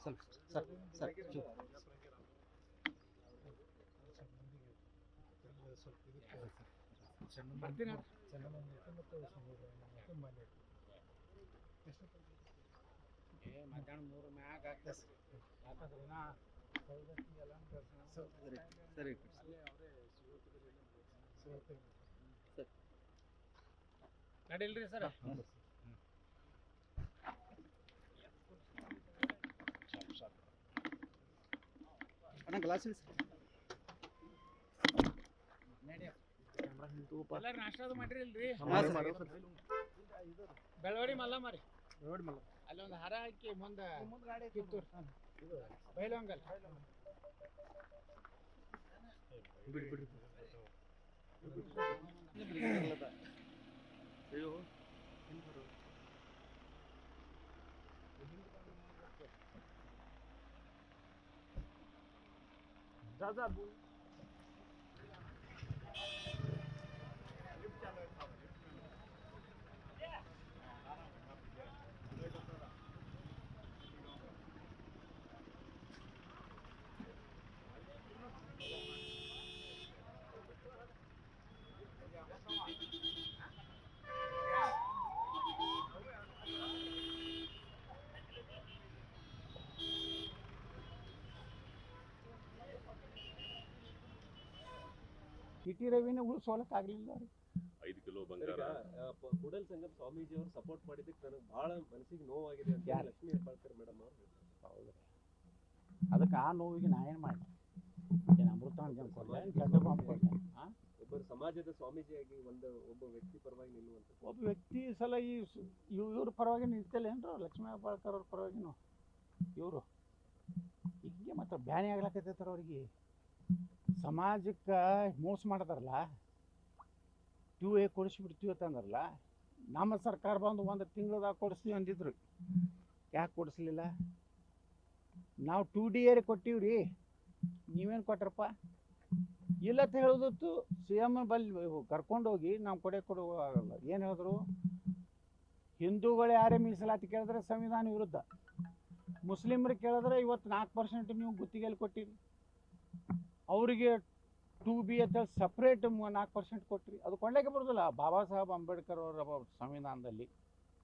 ಸ್ವಲ್ಪ sir sir. ಮಧ್ಯಾಹ್ನ ಮೂರು ಮ್ಯಾಗ ಆಗ್ತದೆ ನಡಿಲ್ರಿ ಸರ್ ಅಣ್ಣ ಗ್ಲಾಸ್ ಎಲ್ಲಾರು ನಾಷ್ಟಾದು ಮಾಡ್ರಿ ಇಲ್ರಿ. ಬೆಳವಡಿ ಮಲ್ಲ ಮಾರಿ. ನೋಡಿ ಮಲ್ಲ. ಅಲ್ಲಿ ಒಂದು ಹಾರ ಹಾಕಿ ಮುಂದೆ ಕಿತ್ತೂರು. ಬೈಲವಂಗಲ್ ಬಿಡಿ ಬಿಡಿ Zazabu. ಟಿ ಟಿ ರವಿನ ಉಳಿಸೋಲಕ್ಕಾಗಲಿಲ್ಲ ರೀ ಐದು ಕಿಲೋ ಬಂಗಾರ. ಕೂಡಲ್ ಸಂಗಮ್ ಸ್ವಾಮೀಜಿ ಅವರು ಸಪೋರ್ಟ್ ಮಾಡಿದ್ದಕ್ಕೆ ನನಗೆ ಭಾಳ ಮನಸ್ಸಿಗೆ ನೋವಾಗಿದೆ ಅಂತ ಯಾರು? ಲಕ್ಷ್ಮೀ ಹೆಬ್ಬಾಳ್ಕರ್ ಮೇಡಮ್ ಅವರು ಹೌದು ಅದಕ್ಕೆ ಆ ನೋವಿಗೆ ನಾ ಏನು ಮಾಡಿ ಏನು ಅಮೃತ ಜನ ಕೊಡ್ಲ ಏನು ಚಡ್ಡ ಬಾಂಬ್ ಕೊಡ್ಲ? ಹಾಂ ಒಬ್ಬರು ಸಮಾಜದ ಸ್ವಾಮೀಜಿಯಾಗಿ ಒಂದು ಒಬ್ಬ ವ್ಯಕ್ತಿ ಪರವಾಗಿ ನಿಲ್ಲುವಂತ ಒಬ್ಬ ವ್ಯಕ್ತಿ ಸಲ ಈ ಸು- ಇವ್ ಇವ್ರ ಪರವಾಗಿ ನಿಂತಲ್ಲ ಏನ್ರು? ಲಕ್ಷ್ಮೀ ಹೆಬ್ಬಾಳ್ಕರ್ ಅವ್ರ ಪರವಾಗಿನು ಇವರು. ಹಿಂಗೆ ಮತ್ತೆ ಬ್ಯಾನಿ ಆಗ್ಲಕತ್ತೈತಾರ ಅವ್ರಿಗೆ. ಸಮಾಜಕ್ಕೆ ಮೋಸ ಮಾಡದಾರಲ್ಲ ಟೂ ಎ ಕೊಡಿಸ್ಬಿಡ್ತೀವಿ ಅಂತಂದ್ರಲ್ಲ ನಮ್ಮ ಸರ್ಕಾರ ಬಂದು ಒಂದು ತಿಂಗಳದಾಗ ಕೊಡಿಸ್ತೀವಿ ಅಂದಿದ್ರು. ಯಾಕೆ ಕೊಡಿಸ್ಲಿಲ್ಲ? ನಾವು ಟೂ ಡಿ ಏರಿ ಕೊಟ್ಟಿವಿ ರೀ ನೀವೇನು ಕೊಟ್ರಪ್ಪ? ಇಲ್ಲ ಅಂತ ಹೇಳೋದಿತ್ತು ಸಿ ಎಂ ಬಲ್ಲಿ ಕರ್ಕೊಂಡೋಗಿ ನಾವು ಕೊಡೆ ಕೊಡುವಾಗಲ್ಲ ಏನು ಹೇಳಿದ್ರು? ಹಿಂದೂಗಳು ಯಾರೇ ಮೀಸಲಾತಿ ಕೇಳಿದ್ರೆ ಸಂವಿಧಾನ ವಿರುದ್ಧ. ಮುಸ್ಲಿಮ್ರಿಗೆ ಕೇಳಿದ್ರೆ ಇವತ್ತು ನಾಲ್ಕು ಪರ್ಸೆಂಟ್ ನೀವು ಗುತ್ತಿಗೆಯಲ್ಲಿ ಕೊಟ್ಟಿರಿ. ಅವರಿಗೆ ಟು ಬಿ ಅಂತೇಳಿ ಸಪ್ರೇಟ್ ನಾಲ್ಕು ಪರ್ಸೆಂಟ್ ಕೊಟ್ಟಿರಿ ಅದು ಕೊಳ್ಳಕ್ಕೆ ಬರೋದಿಲ್ಲ. ಬಾಬಾ ಸಾಹೇಬ್ ಅಂಬೇಡ್ಕರ್ ಅವರ ಸಂವಿಧಾನದಲ್ಲಿ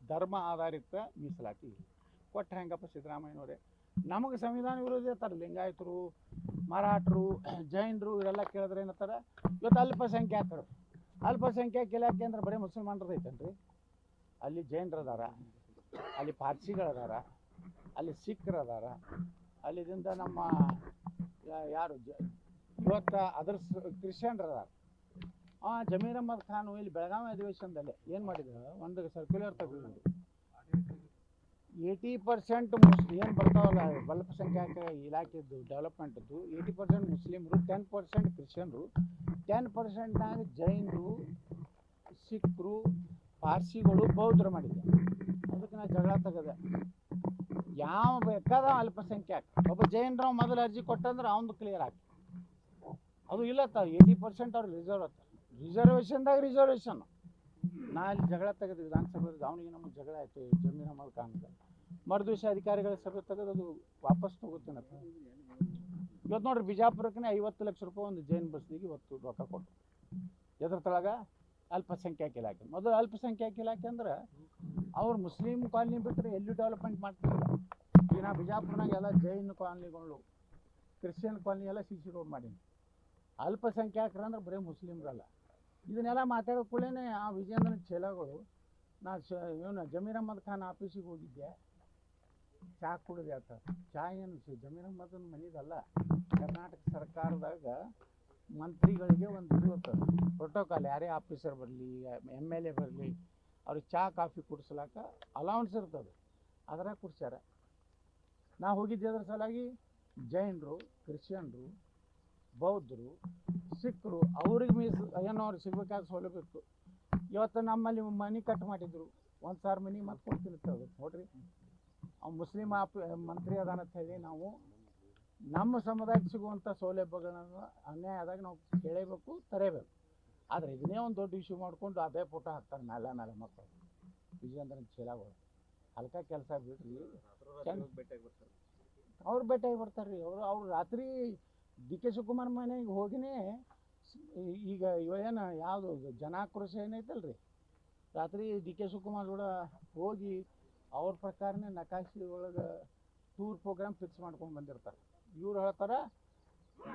ಧರ್ಮ ಆಧಾರಿತ ಮೀಸಲಾತಿ ಇಲ್ಲ. ಕೊಟ್ಟರೆ ಹೆಂಗಪ್ಪ ಸಿದ್ದರಾಮಯ್ಯನವರೇ? ನಮಗೆ ಸಂವಿಧಾನ ವಿರೋಧಿ ಇರ್ತಾರೆ. ಲಿಂಗಾಯತರು, ಮರಾಠರು, ಜೈನರು, ಇವರೆಲ್ಲ ಕೇಳಿದ್ರೆ ಏನಂತಾರೆ? ಇವತ್ತು ಅಲ್ಪಸಂಖ್ಯಾತರು. ಅಲ್ಪಸಂಖ್ಯಾತ ಇಲಾಖೆ ಅಂದ್ರೆ ಬರೀ ಮುಸಲ್ಮಾನರದ್ದು ಐತನ್ರಿ? ಅಲ್ಲಿ ಜೈನರು ಅದಾರ ಅಲ್ಲಿ ಪಾರ್ಸಿಗಳದಾರ, ಅಲ್ಲಿ ಸಿಖ್ರದಾರ ಅಲ್ಲಿದಿಂದ ನಮ್ಮ ಯಾರು? ಇವತ್ತು ಅದ್ರ ಕ್ರಿಶ್ಚಿಯನ್ರ ಆ ಜಮೀರ್ ಅಹಮದ್ ಖಾನ್ ಇಲ್ಲಿ ಬೆಳಗಾವಿ ಅಧಿವೇಶನದಲ್ಲಿ ಏನು ಮಾಡಿದ್ರು? ಒಂದು ಸರ್ಕ್ಯುಲರ್ ತಗೊಂಡು ಏಯ್ಟಿ ಪರ್ಸೆಂಟ್ ಮುಸ್ ಏನು ಬರ್ತಾವಲ್ಲ ಅಲ್ಪಸಂಖ್ಯಾತ ಇಲಾಖೆದ್ದು ಡೆವಲಪ್ಮೆಂಟ್ದು ಏಯ್ಟಿ ಪರ್ಸೆಂಟ್ ಮುಸ್ಲಿಮ್ರು ಟೆನ್ ಪರ್ಸೆಂಟ್ ಕ್ರಿಶ್ಚಿಯನ್ರು ಟೆನ್ ಪರ್ಸೆಂಟ್ನಾಗ ಜೈನರು, ಸಿಖ್ರು, ಪಾರ್ಸಿಗಳು, ಬೌದ್ಧರು ಮಾಡಿದ್ದೆ. ಅದಕ್ಕೆ ನಾನು ಜಗಳ ತೆಗೆದೆ. ಯಾವ ಬೇಕಾದ ಅಲ್ಪಸಂಖ್ಯಾತ ಒಬ್ಬ ಜೈನರ ಮೊದಲು ಅರ್ಜಿ ಕೊಟ್ಟಂದ್ರೆ ಅವನು ಕ್ಲಿಯರ್ ಆಗಿ. ಅದು ಇಲ್ಲ ತ ಏಯ್ಟಿ ಪರ್ಸೆಂಟ್ ಅವ್ರು ರಿಸರ್ವ್ ಅತ್ತ ರಿಸರ್ವೇಷನ್ದಾಗ ರಿಸರ್ವೇಷನ್ ನಾ ಅಲ್ಲಿ ಜಗಳ ತೆಗೆದು ವಿಧಾನಸಭೆ ಅವನಿಗೆ ನಮ್ಮ ಜಗಳ ಆಯಿತು ಜಮೀನ ಅಹಮದ್ ಮರು ಮರುದಿವಸ ಅಧಿಕಾರಿಗಳ ಸಭೆ ತೆಗೆದು ಅದು ವಾಪಸ್ ತಗೋತೀನಿ ಇವತ್ತು ನೋಡ್ರಿ ಬಿಜಾಪುರಕ್ಕೆ ಐವತ್ತು ಲಕ್ಷ ರೂಪಾಯಿ ಒಂದು ಜೈನ್ ಬಸ್ನಿಗೆ ಇವತ್ತು ರೊಕ್ಕ ಕೊಟ್ಟು ಎದ್ರ ತಳಗ ಅಲ್ಪಸಂಖ್ಯಾತ ಇಲಾಖೆ ಮೊದಲು ಅಲ್ಪಸಂಖ್ಯಾತ ಇಲಾಖೆ ಅಂದ್ರೆ ಅವ್ರು ಮುಸ್ಲಿಂ ಕಾಲನಿ ಬಿಟ್ಟರೆ ಎಲ್ಲೂ ಡೆವಲಪ್ಮೆಂಟ್ ಮಾಡ್ತಿರಲಿಲ್ಲ ಈಗ ನಾ ಬಿಜಾಪುರನಾಗ ಎಲ್ಲ ಜೈನ್ ಕಾಲನಿಗಳು, ಕ್ರಿಶ್ಚಿಯನ್ ಕಾಲನಿ ಎಲ್ಲ ಸಿ ಸಿ ರೋಡ್ ಮಾಡೀನಿ. ಅಲ್ಪಸಂಖ್ಯಾತರು ಅಂದ್ರೆ ಬರೀ ಮುಸ್ಲಿಮ್ರಲ್ಲ. ಇದನ್ನೆಲ್ಲ ಮಾತಾಡೋ ಕೂಡಲೇ ಆ ವಿಜೇಂದ್ರನ ಚೇಲಗಳು ನಾ ಶ ಇವನು ಜಮೀರ್ ಅಹಮದ್ ಖಾನ್ ಆಫೀಸಿಗೆ ಹೋಗಿದ್ದೆ. ಚಾ ಕುಡಿದೆ ಆತ ಚಾ ಏನು ಜಮೀರ್ ಅಹಮದನ ಮನೆದಲ್ಲ, ಕರ್ನಾಟಕ ಸರ್ಕಾರದಾಗ ಮಂತ್ರಿಗಳಿಗೆ ಒಂದು ಇದು ಪ್ರೋಟೋಕಾಲ್ ಯಾರೇ ಆಫೀಸರ್ ಬರಲಿ ಎಂ ಎಲ್ ಎ ಬರಲಿ, ಅವ್ರಿಗೆ ಚಾ, ಕಾಫಿ ಕುಡಿಸ್ಲಾಕ ಅಲೌನ್ಸ್ ಇರ್ತದೆ. ಅದರಾಗ ಕುಡ್ಸ್ಯಾರ. ನಾ ಹೋಗಿದ್ದೆ ಅದ್ರ ಸಲುವಾಗಿ ಜೈನರು, ಕ್ರಿಶ್ಚಿಯನ್ರು ಬೌದ್ಧರು ಸಿಖ್ರು ಅವ್ರಿಗೆ ಮೀಸಲು ಏನೋ ಅವ್ರಿಗೆ ಸಿಗ್ಬೇಕಾದ ಸೌಲಭ್ಯ ಇತ್ತು ಇವತ್ತು ನಮ್ಮಲ್ಲಿ ಮನೆ ಕಟ್ ಮಾಡಿದ್ರು. ಒಂದು ಸಾವಿರ ಮನೆ ಮತ್ತೆ ಕೊಡ್ತೀನಿ ಅದು. ನೋಡ್ರಿ. ಅವ್ನು ಮುಸ್ಲಿಂ ಆಪ್ ಮಂತ್ರಿ ಅದಾನಂತ ಹೇಳಿ ನಾವು ನಮ್ಮ ಸಮುದಾಯಕ್ಕೆ ಸಿಗುವಂಥ ಸೌಲಭ್ಯಗಳನ್ನು ಅನ್ಯಾಯ ಆದಾಗ ನಾವು ಕೇಳಬೇಕು ತರೇಬೇಕು. ಆದರೆ ಇದನ್ನೇ ಒಂದು ದೊಡ್ಡ ಇಶ್ಯೂ ಮಾಡಿಕೊಂಡು ಅದೇ ಫೋಟೋ ಹಾಕ್ತಾರೆ ಮೇಲೆ ಮೇಲೆ ಮಕ್ಕಳು ವಿಜಯಂದ್ರನ ಚೀಲಗಳು ಹಲ್ಕ ಕೆಲಸ ಬಿಡ್ರಿ. ಅವ್ರು ಭೇಟಿಯಾಗಿ ಬರ್ತಾರೆ. ರೀ ಅವರು ಅವ್ರು ರಾತ್ರಿ ಡಿ ಕೆ ಶಿವಕುಮಾರ್ ಮನೆಗೆ ಹೋಗಿನೇ, ಈಗ ಏನು ಯಾವುದು ಜನಾಕ್ರೋಶ ಏನೈತಲ್ಲ ರೀ ರಾತ್ರಿ ಡಿ ಕೆ ಶಿವಕುಮಾರ್ ಕೂಡ ಹೋಗಿ ಅವ್ರ ಪ್ರಕಾರನೇ ನಕಾಶಿ ಒಳಗೆ ಟೂರ್ ಪ್ರೋಗ್ರಾಮ್ ಫಿಕ್ಸ್ ಮಾಡ್ಕೊಂಡು ಬಂದಿರ್ತಾರೆ. ಇವ್ರು ಹೇಳ್ತಾರೆ,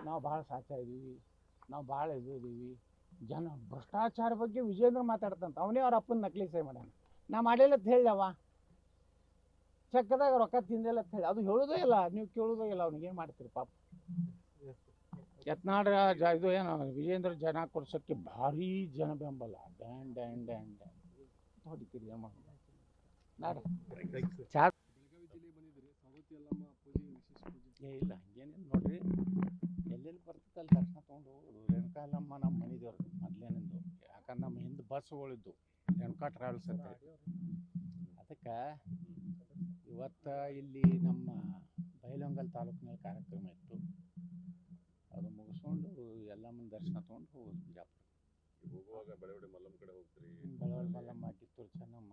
ನಾವು ಭಾಳ ಸಾಚ ಇದ್ದೀವಿ ನಾವು ಭಾಳ ಇದು ಇದೀವಿ. ಜನ ಭ್ರಷ್ಟಾಚಾರ ಬಗ್ಗೆ ವಿಜೇಂದ್ರ ಮಾತಾಡ್ತಂತ, ಅವನೇ ಅವ್ರ ಅಪ್ಪನ ನಕಲಿ ಸೈ ಮಾಡ್ಯಾನ. ನಾ ಮಾಡಿಲ್ಲ ಅಂತ ಹೇಳ್ದವ ಚಕ್ಕದಾಗ ರೊಕ್ಕ ತಿಂದಿಲ್ಲ ಅಂತ ಹೇಳಿ, ಅದು ಹೇಳೋದೇ ಇಲ್ಲ, ನೀವು ಕೇಳೋದೇ ಇಲ್ಲ, ಅವ್ನಿಗೆ ಏನು ಮಾಡ್ತೀರಿ ಪಾಪ. ಯತ್ನಾಳ ಜ ಇದು ಏನು ವಿಜೇಂದ್ರ ಜನ ಕೊಡ್ಸೋಕ್ಕೆ ಭಾರಿ ಜನ ಬೆಂಬಲ ಡ್ಯಾನ್ ಡ್ಯಾನ್ ಡ್ಯಾನ್ ಡ್ಯಾನ್. ಹೊಡಿತೀರಿ ಏನು ಮಾಡಿ ನಾಡ. ಚಾ ಬೆಳಗಾವಿ ಜಿಲ್ಲೆ ಬಂದಿದ್ರಿ ಸಾವತಿ ಯಲ್ಲಮ್ಮ ವಿಶೇಷ ಏ, ಇಲ್ಲ ಹಂಗೇನೇನು ನೋಡ್ರಿ. ಎಲ್ಲೆಲ್ಲಿ ಬರ್ತೈತಲ್ಲ ದರ್ಶನ ತೊಗೊಂಡು ಹೋಗೋದು? ರೇಣುಕಾಲಮ್ಮ ನಮ್ಮ ಮನಿದೇವ್ರು ಮೊದ್ಲೇನಿಂದು ಯಾಕಂದ್ರೆ ನಮ್ಮ ಹಿಂದೆ ಬಸ್ಗಳಿದ್ದು. ರೇಣುಕಾ ಟ್ರಾವೆಲ್ಸ್ ಅಂತ ಅದಕ್ಕೆ ಇವತ್ತು ಇಲ್ಲಿ ನಮ್ಮ ಬೈಲಂಗಲ್ ತಾಲೂಕಿನಲ್ಲಿ ಕಾರ್ಯಕ್ರಮ ಇತ್ತು. ಅದು ಮುಗಿಸ್ಕೊಂಡು ಎಲ್ಲಮ್ಮನ ದರ್ಶನ ತೊಗೊಂಡು ಹೋಗೋದು ಬಿಜಾಪುರ ಹೋಗುವಾಗ ಬೆಳವಡಿ ಮಲ್ಲಮ್ಮ ಕಡೆ ಹೋಗ್ತೀರಿ? ಬೆಳವಡಿ ಮಲ್ಲಮ್ಮ ಕಿತ್ತೂರು ಚೆನ್ನಮ್ಮ.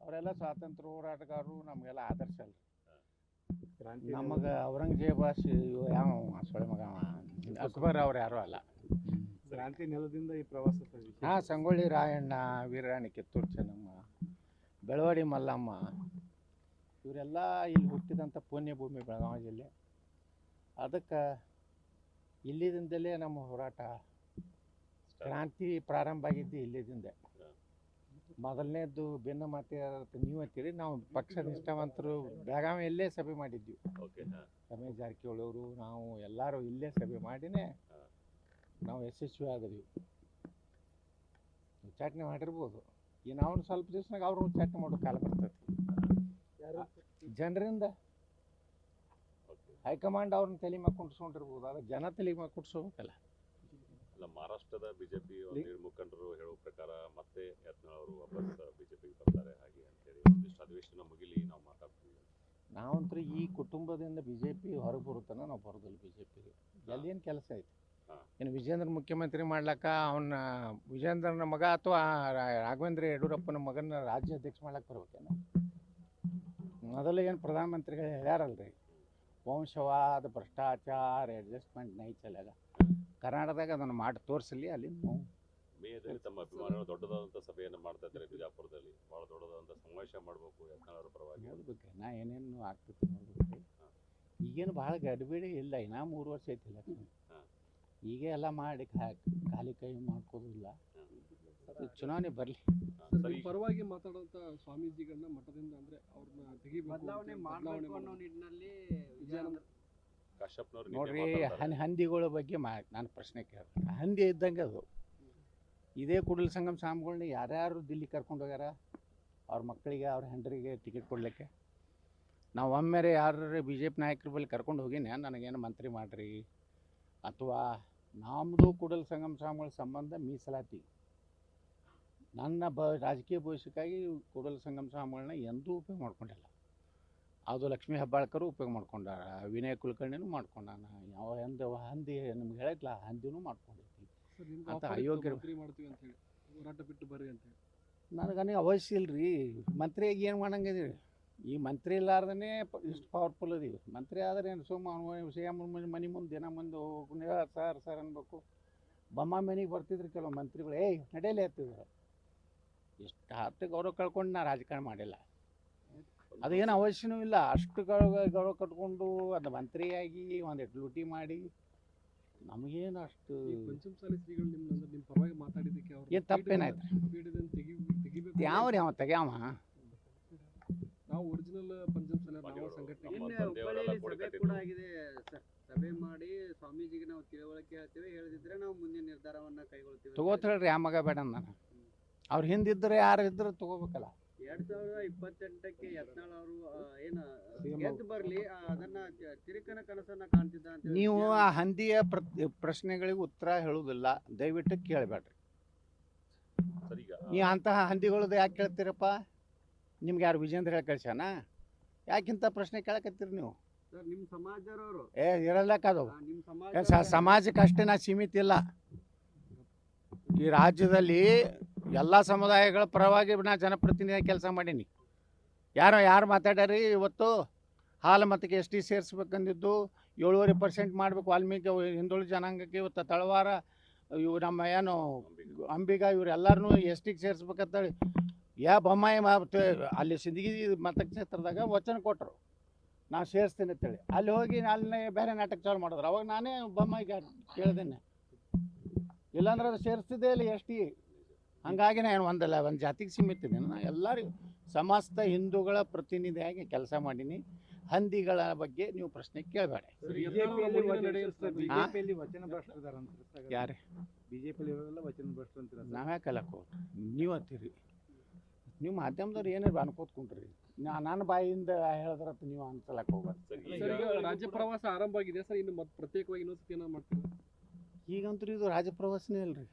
ಅವರೆಲ್ಲ ಸ್ವಾತಂತ್ರ್ಯ ಹೋರಾಟಗಾರರು ನಮಗೆಲ್ಲ ಆದರ್ಶ ಅಲ್ರಿ. ನಮಗೆ ಔರಂಗಜೇಬ ಯಾವ ಸೊಳೆ ಮಗ ಅಕ್ಬರ್ ಅವ್ರು ಯಾರು ಅಲ್ಲ. ಕ್ರಾಂತಿ ನೆಲದಿಂದ ಈ ಪ್ರವಾಸ. ಹಾಂ ಸಂಗೊಳ್ಳಿ ರಾಯಣ್ಣ ವೀರರಾಣಿ ಕಿತ್ತೂರು ಚೆನ್ನಮ್ಮ ಬೆಳವಡಿ ಮಲ್ಲಮ್ಮ ಇವರೆಲ್ಲ ಇಲ್ಲಿ ಹುಟ್ಟಿದಂಥ ಪುಣ್ಯಭೂಮಿ ಬೆಳಗಾವಿ ಜಿಲ್ಲೆ. ಅದಕ್ಕೆ ಇಲ್ಲಿದಿಂದಲೇ ನಮ್ಮ ಹೋರಾಟ ಕ್ರಾಂತಿ ಪ್ರಾರಂಭ ಆಗಿದ್ದು ಇಲ್ಲಿದಿಂದ. ಮೊದಲನೇದ್ದು ಭಿನ್ನ ಮಾತೆ ನೀವು ಅಂತೀರಿ ನಾವು ಪಕ್ಷ ನಿಷ್ಠಾವಂತರು ಬೆಳಗಾವಿಯಲ್ಲೇ ಸಭೆ ಮಾಡಿದ್ವಿ. ರಮೇಶ್ ಜಾರಕಿಹೊಳಿ ಅವರು ನಾವು ಎಲ್ಲರೂ ಇಲ್ಲೇ ಸಭೆ ಮಾಡಿನೇ ನಾವು ಯಶಸ್ವಿ ಆದ್ರಿ ಉಚ್ಚಾಟನೆ ಮಾಡಿರ್ಬೋದು. ಈ ನಾವು ಸ್ವಲ್ಪ ದಿವ್ಸನಾಗ ಅವರು ಉಚ್ಚಾಟನೆ ಮಾಡೋ ಕಾಲ ಬರ್ತೈತಿ ಜನರಿಂದ? ಹೈಕಮಾಂಡ್ ಅವ್ರನ್ನ ತಲೆ ಮ್ಯಾಗ ಕುಂಟ್ಸ್ಕೊಂಡಿರ್ಬೋದು ಆದ್ರೆ ಜನ ತಲೆ ಮ್ಯಾಗ ಕುಟ್ಸ್ಕೋಬೇಕಲ್ಲ. ಅಲ್ಲ ಮಹಾರಾಷ್ಟ್ರದ ಬಿಜೆಪಿ ಮುಖಂಡರು ಹೇಳೋ ಪ್ರಕಾರ ಮತ್ತೆ ಯತ್ನಾಳ್ ಅವರು ವಾಪಸ್ ಬಿಜೆಪಿಗೆ ಬರ್ತಾರೆ ಹಾಗೆ ಅಂತೇಳಿ ಒಂದಿಷ್ಟು ಅಧಿವೇಶನ ಮುಗಿಲಿ ನಾವು ಮಾತಾಡ್ತೀವಿ ನಾವಂತೂ ಈ ಕುಟುಂಬದಿಂದ ಬಿಜೆಪಿ ಹೊರಗೆ ಬರುತ್ತಾನ ನಾವು ಬರೋದಿಲ್ಲ ಬಿ ಜೆ ಪಿಗೆ ಎಲ್ಲೇನು ಕೆಲಸ ಐತಿ? ಏನು ಇನ್ನು ವಿಜೇಂದ್ರ ಮುಖ್ಯಮಂತ್ರಿ ಮಾಡ್ಲಕ್ಕ ಅವನ ವಿಜೇಂದ್ರನ ಮಗ ಅಥವಾ ರಾಘವೇಂದ್ರ ಯಡಿಯೂರಪ್ಪನ ಮಗನ ರಾಜ್ಯಾಧ್ಯಕ್ಷ ಮಾಡ್ಲಕ್ಕೆ ಬರ್ಬೇಕೇನು? ಮೊದಲು ಏನು ಪ್ರಧಾನಮಂತ್ರಿಗಳು ಹೇಳ್ಯಾರಲ್ರಿ? ವಂಶವಾದ ಭ್ರಷ್ಟಾಚಾರ ಅಡ್ಜಸ್ಟ್ಮೆಂಟ್ ನೈ ಚಲ್ಯಾಗ ಕರ್ನಾಟಕದಾಗ ಅದನ್ನು ಮಾಡಿ ತೋರಿಸಲಿ ಅಲ್ಲಿ ನಾವು ಮೇಯದಲ್ಲಿ ತಮ್ಮ ಅಭಿಮಾನಿಗಳು ದೊಡ್ಡದಾದಂಥ ಸಭೆಯನ್ನು ಮಾಡ್ತಾ ಇದ್ದಾರೆ ಬಿಜಾಪುರದಲ್ಲಿ. ಭಾಳ ದೊಡ್ಡದಾದಂಥ ಸಮಾವೇಶ ಮಾಡಬೇಕು ಯತ್ನಾಳ್ ಅವರ ಪರವಾಗಿ. ನೋಡ್ಬೇಕು ನಾ ಏನೇನು ಆಗ್ತೈತಿ ನೋಡ್ಬೇಕು. ಈಗೇನು ಭಾಳ ಗಡ್ಬಿಡಿ ಇಲ್ಲ ಇನ್ನೂ ಮೂರು ವರ್ಷ ಐತಿ. ಹಾ. ಈಗ ಎಲ್ಲ ಮಾಡಿ ಖಾಲಿ ಕೈ ಮಾಡ್ಕೋದಿಲ್ಲ ಚುನಾವಣೆ ಬರಲಿ. ಪರವಾಗಿ ಮಾತಾಡುವಂತ ಸ್ವಾಮೀಜಿಗಳನ್ನ ಮಠದಿಂದ ಅಂದ್ರೆ ಅವ್ರನ್ನ ತೆಗಿಬೇಕು ಅಂತ ಬದಲಾವಣೆ ಮಾಡಬೇಕು ಅನ್ನೋ. ನಿಟ್ಟಿನಲ್ಲಿ ನೋಡ್ರಿ ಹನ್ ಹಂದಿಗಳ ಬಗ್ಗೆ ಮಾ ನಾನು ಪ್ರಶ್ನೆ ಕೇಳ್ತೀನಿ. ಹಂದಿ ಇದ್ದಂಗೆ ಅದು. ಇದೇ ಕೂಡಲ ಸಂಗಮ ಸ್ವಾಮಿಗಳನ್ನ ಯಾರ್ಯಾರು ದಿಲ್ಲಿ ಕರ್ಕೊಂಡು ಹೋಗ್ಯಾರ? ಅವ್ರ ಮಕ್ಕಳಿಗೆ ಅವ್ರ ಹೆಂಡ್ರಿಗೆ ಟಿಕೆಟ್ ಕೊಡ್ಲಿಕ್ಕೆ? ನಾವು ಒಮ್ಮೆರೆ ಯಾರು ಬಿ ಜೆ ಪಿ ನಾಯಕರ ಬಳಿ ಕರ್ಕೊಂಡು ಹೋಗಿನ ನನಗೇನು ಮಂತ್ರಿ ಮಾಡ್ರಿ. ಅಥವಾ ನಮ್ಮದು ಕೂಡಲ ಸಂಗಮ ಸ್ವಾಮಿಗಳ ಸಂಬಂಧ ಮೀಸಲಾತಿ. ನನ್ನ ಬ ರಾಜಕೀಯ ಭವಿಷ್ಯಕ್ಕಾಗಿ ಕೂಡಲ ಸಂಗಮ ಸ್ವಾಮಿಗಳನ್ನ ಎಂದೂ ಉಪಯೋಗ ಮಾಡ್ಕೊಂಡಿಲ್ಲ. ಅದು ಲಕ್ಷ್ಮೀ ಹೆಬ್ಬಾಳ್ಕರು ಉಪಯೋಗ ಮಾಡ್ಕೊಂಡಾರ ವಿನಯ್ ಕುಲಕರ್ಣಿನೂ ಮಾಡ್ಕೊಂಡಾನ ಯಾವ ಎಂದ ಹಂದಿ ನಿಮ್ಗೆ ಹೇಳಿದ್ಲ ಹಂದಿನೂ ಮಾಡ್ಕೊಂಡೈತಿ ಅಂತ ಅಯೋಗ್ಯ ಮಾಡ್ತೀವಿ ಅಂತ ಹೇಳಿ. ಹೋರಾಟ ಬಿಟ್ಟು ಬರ್ರಿ ಅಂತ ಹೇಳಿ. ಅವಶ್ಯ ರೀ ಮಂತ್ರಿಯಾಗಿ ಏನು ಮಾಡಂಗಿದೀವಿ ಈ ಮಂತ್ರಿ ಇಲ್ಲಾರ್ದೇ ಇಷ್ಟು ಪವರ್ಫುಲ್ ಅದೀವಿ ಮಂತ್ರಿ ಆದ್ರೆ ಏನು ಸುಮ್ಮ ಮುಂದೆ ಮನೆ ಮುಂದೆ ದಿನ ಮುಂದೆ ಹೋಗಿ ಸರ್ ಸರ್ ಅನ್ಬೇಕು. ಬೊಮ್ಮ ಮನೆಗೆ ಬರ್ತಿದ್ರು ಕೆಲವು ಮಂತ್ರಿಗಳು ಏಯ್ ನಡೆಯಲೇ ಹತ್ತಿದ್ರು ಎಷ್ಟು ಹತ್ತು ಗೌರವ ಕಳ್ಕೊಂಡು ನಾ ರಾಜಕಾರಣ ಮಾಡಿಲ್ಲ. ಅದೇನು ಅವಶ್ಯನೂ ಇಲ್ಲ. ಅಷ್ಟು ಗೌರವ ಗೌರವ ಕಟ್ಕೊಂಡು ಅದು ಮಂತ್ರಿಯಾಗಿ ಒಂದಿಟ್ಟು ಲೂಟಿ ಮಾಡಿ ನಮಗೇನು ಅಷ್ಟು ಏನು ತಪ್ಪೇನಾಯ್ತು? ಯಾವ್ರಿ ಅವ ತೆಗ್ಯಾವ? ನಾವು ಒರಿಜಿನಲ್ ಸಭೆ ಮಾಡಿ ಸ್ವಾಮೀಜಿಗೆ ನಾವು ತಿಳುವಳಿಕೆ ಹೇಳ್ತೀವಿ. ಹೇಳಿದ್ರೆ ನಾವು ಮುಂದಿನ ನಿರ್ಧಾರವನ್ನ ಕೈಗೊಳ್ತೀವಿ ತಗೋತ ಹೇಳ್ರಿ ಆ ಮಗ ಬೇಡ ನಾನು ಅವ್ರು ಹಿಂದಿದ್ರೆ ಯಾರು ಇದ್ರೆ ತಗೋಬೇಕಲ್ಲ. ಎರಡ್ ಸಾವಿರದ ಇಪ್ಪತ್ತೆಂಟಕ್ಕೆ ಯತ್ನಾಳ್ ಅವರು ಏನು ಗೆದ್ದು ಬರ್ಲಿ ಅದನ್ನ ತಿರುಕನ ಕನಸನ್ನ ಕಾಣ್ತಿದ್ದ ಅಂತ ಹೇಳಿ ನೀವು ಆ ಹಂದಿಯ ಪ್ರ- ಪ್ರಶ್ನೆಗಳಿಗೆ ಉತ್ತರ ಹೇಳುವುದಿಲ್ಲ ದಯವಿಟ್ಟು ಕೇಳಬೇಡ್ರಿ. ಸರ್ ಈಗ ನೀವು ಅಂತಹ ಹಂದಿಗಳದ್ದು ಯಾಕೆ ಕೇಳ್ತೀರಪ್ಪ? ನಿಮ್ಗೆ ಯಾರು ವಿಜೇಂದ್ರ ಹೇಳಿ ಕಳ್ಸ್ಯಾನ? ಯಾಕಿಂತ ಪ್ರಶ್ನೆ ಕೇಳಕತ್ತೀರಿ ನೀವು? ಸರ್ ನಿಮ್ ಸಮಾಜದವರು. ಏ ನಿಮ್ ಸ- ಸಮಾಜ ಸಮಾಜಕ್ಕೆ ಅಷ್ಟೇ ನಾ ಸೀಮಿತ ಇಲ್ಲ. ಈ ರಾಜ್ಯದಲ್ಲಿ ಎಲ್ಲ ಸಮುದಾಯಗಳ ಪರವಾಗಿ ನಾ ಜನಪ್ರತಿನಿಧಿ ಕೆಲಸ ಮಾಡೀನಿ. ಯಾರೋ ಯಾರು ಮಾತಾಡ್ಯಾರಿ, ಇವತ್ತು ಹಾಲು ಮತಕ್ಕೆ ಎಸ್ ಟಿ ಸೇರಿಸ್ಬೇಕಂದಿದ್ದು ಏಳುವರೆ ಪರ್ಸೆಂಟ್ ಮಾಡಬೇಕು ವಾಲ್ಮೀಕಿ ಹಿಂದುಳಿದ ಜನಾಂಗಕ್ಕೆ ಇವತ್ತು ತಳವಾರ, ಇವು ನಮ್ಮ ಏನು ಅಂಬಿಗ. ಇವ್ರೆಲ್ಲರನ್ನೂ ಎಸ್ ಟಿಗೆ ಸೇರಿಸ್ಬೇಕಂತೇಳಿ, ಯಾ ಬೊಮ್ಮಾಯಿ ಮತ್ತೆ ಅಲ್ಲಿ ಸಿಂದಗಿ ಮತಕ್ಷೇತ್ರದಾಗ ವಚನ ಕೊಟ್ಟರು ನಾವು ಸೇರಿಸ್ತೀನಿ ಅಂತೇಳಿ. ಅಲ್ಲಿ ಹೋಗಿ ಅಲ್ಲಿ ಬೇರೆ ನಾಟಕ ಚಾಲು ಮಾಡಿದ್ರು. ಅವಾಗ ನಾನೇ ಬೊಮ್ಮಾಯಿಗೆ ಕೇಳ್ದೇನೆ. ಇಲ್ಲಾಂದ್ರೆ ಅದು ಸೇರಿಸ್ತಿದ್ದೇ ಇಲ್ಲ ಎಸ್ ಟಿ. ಹಂಗಾಗಿ ನಾನು ಒಂದಲ್ಲ ಒಂದು ಜಾತಿಗೆ ಸೀಮಿತ ಇದ್ದೀನಿ ನಾನು ಎಲ್ಲರಿಗೂ ಸಮಸ್ತ ಹಿಂದೂಗಳ ಪ್ರತಿನಿಧಿಯಾಗಿ ಕೆಲಸ ಮಾಡೀನಿ. ಹಂದಿಗಳ ಬಗ್ಗೆ ನೀವು ಪ್ರಶ್ನೆ ಕೇಳಬೇಡ. ಯಾರೇ? ಅಂತೀರ ನಾವ್ ಯಾಕೆ ಕಲಕ್. ನೀವು ಅಂತೀರಿ. ನೀವು ಮಾಧ್ಯಮದವ್ರು ಏನಾರು ಅನ್ಕೋತ್ಕೊಂಡ್ರಿ ನಾ ನನ್ನ ಬಾಯಿಂದ ಹೇಳಿದ್ರ ನೀವು ಅನ್ಸಲಕ್ಕೆ ಈಗ ರಾಜ್ಯ ಪ್ರವಾಸ ಆರಂಭ ಆಗಿದೆ. ಸರ್ ಇನ್ನು ಮತ್ತೆ ಪ್ರತ್ಯೇಕವಾಗಿ ಇನ್ನೊಂದ್ಸತಿ ಏನೋ ಮಾಡ್ತೀರಾ? ಈಗಂತೂ ಇದು ರಾಜಪ್ರವಾಸನೇ ಅಲ್ರಿ.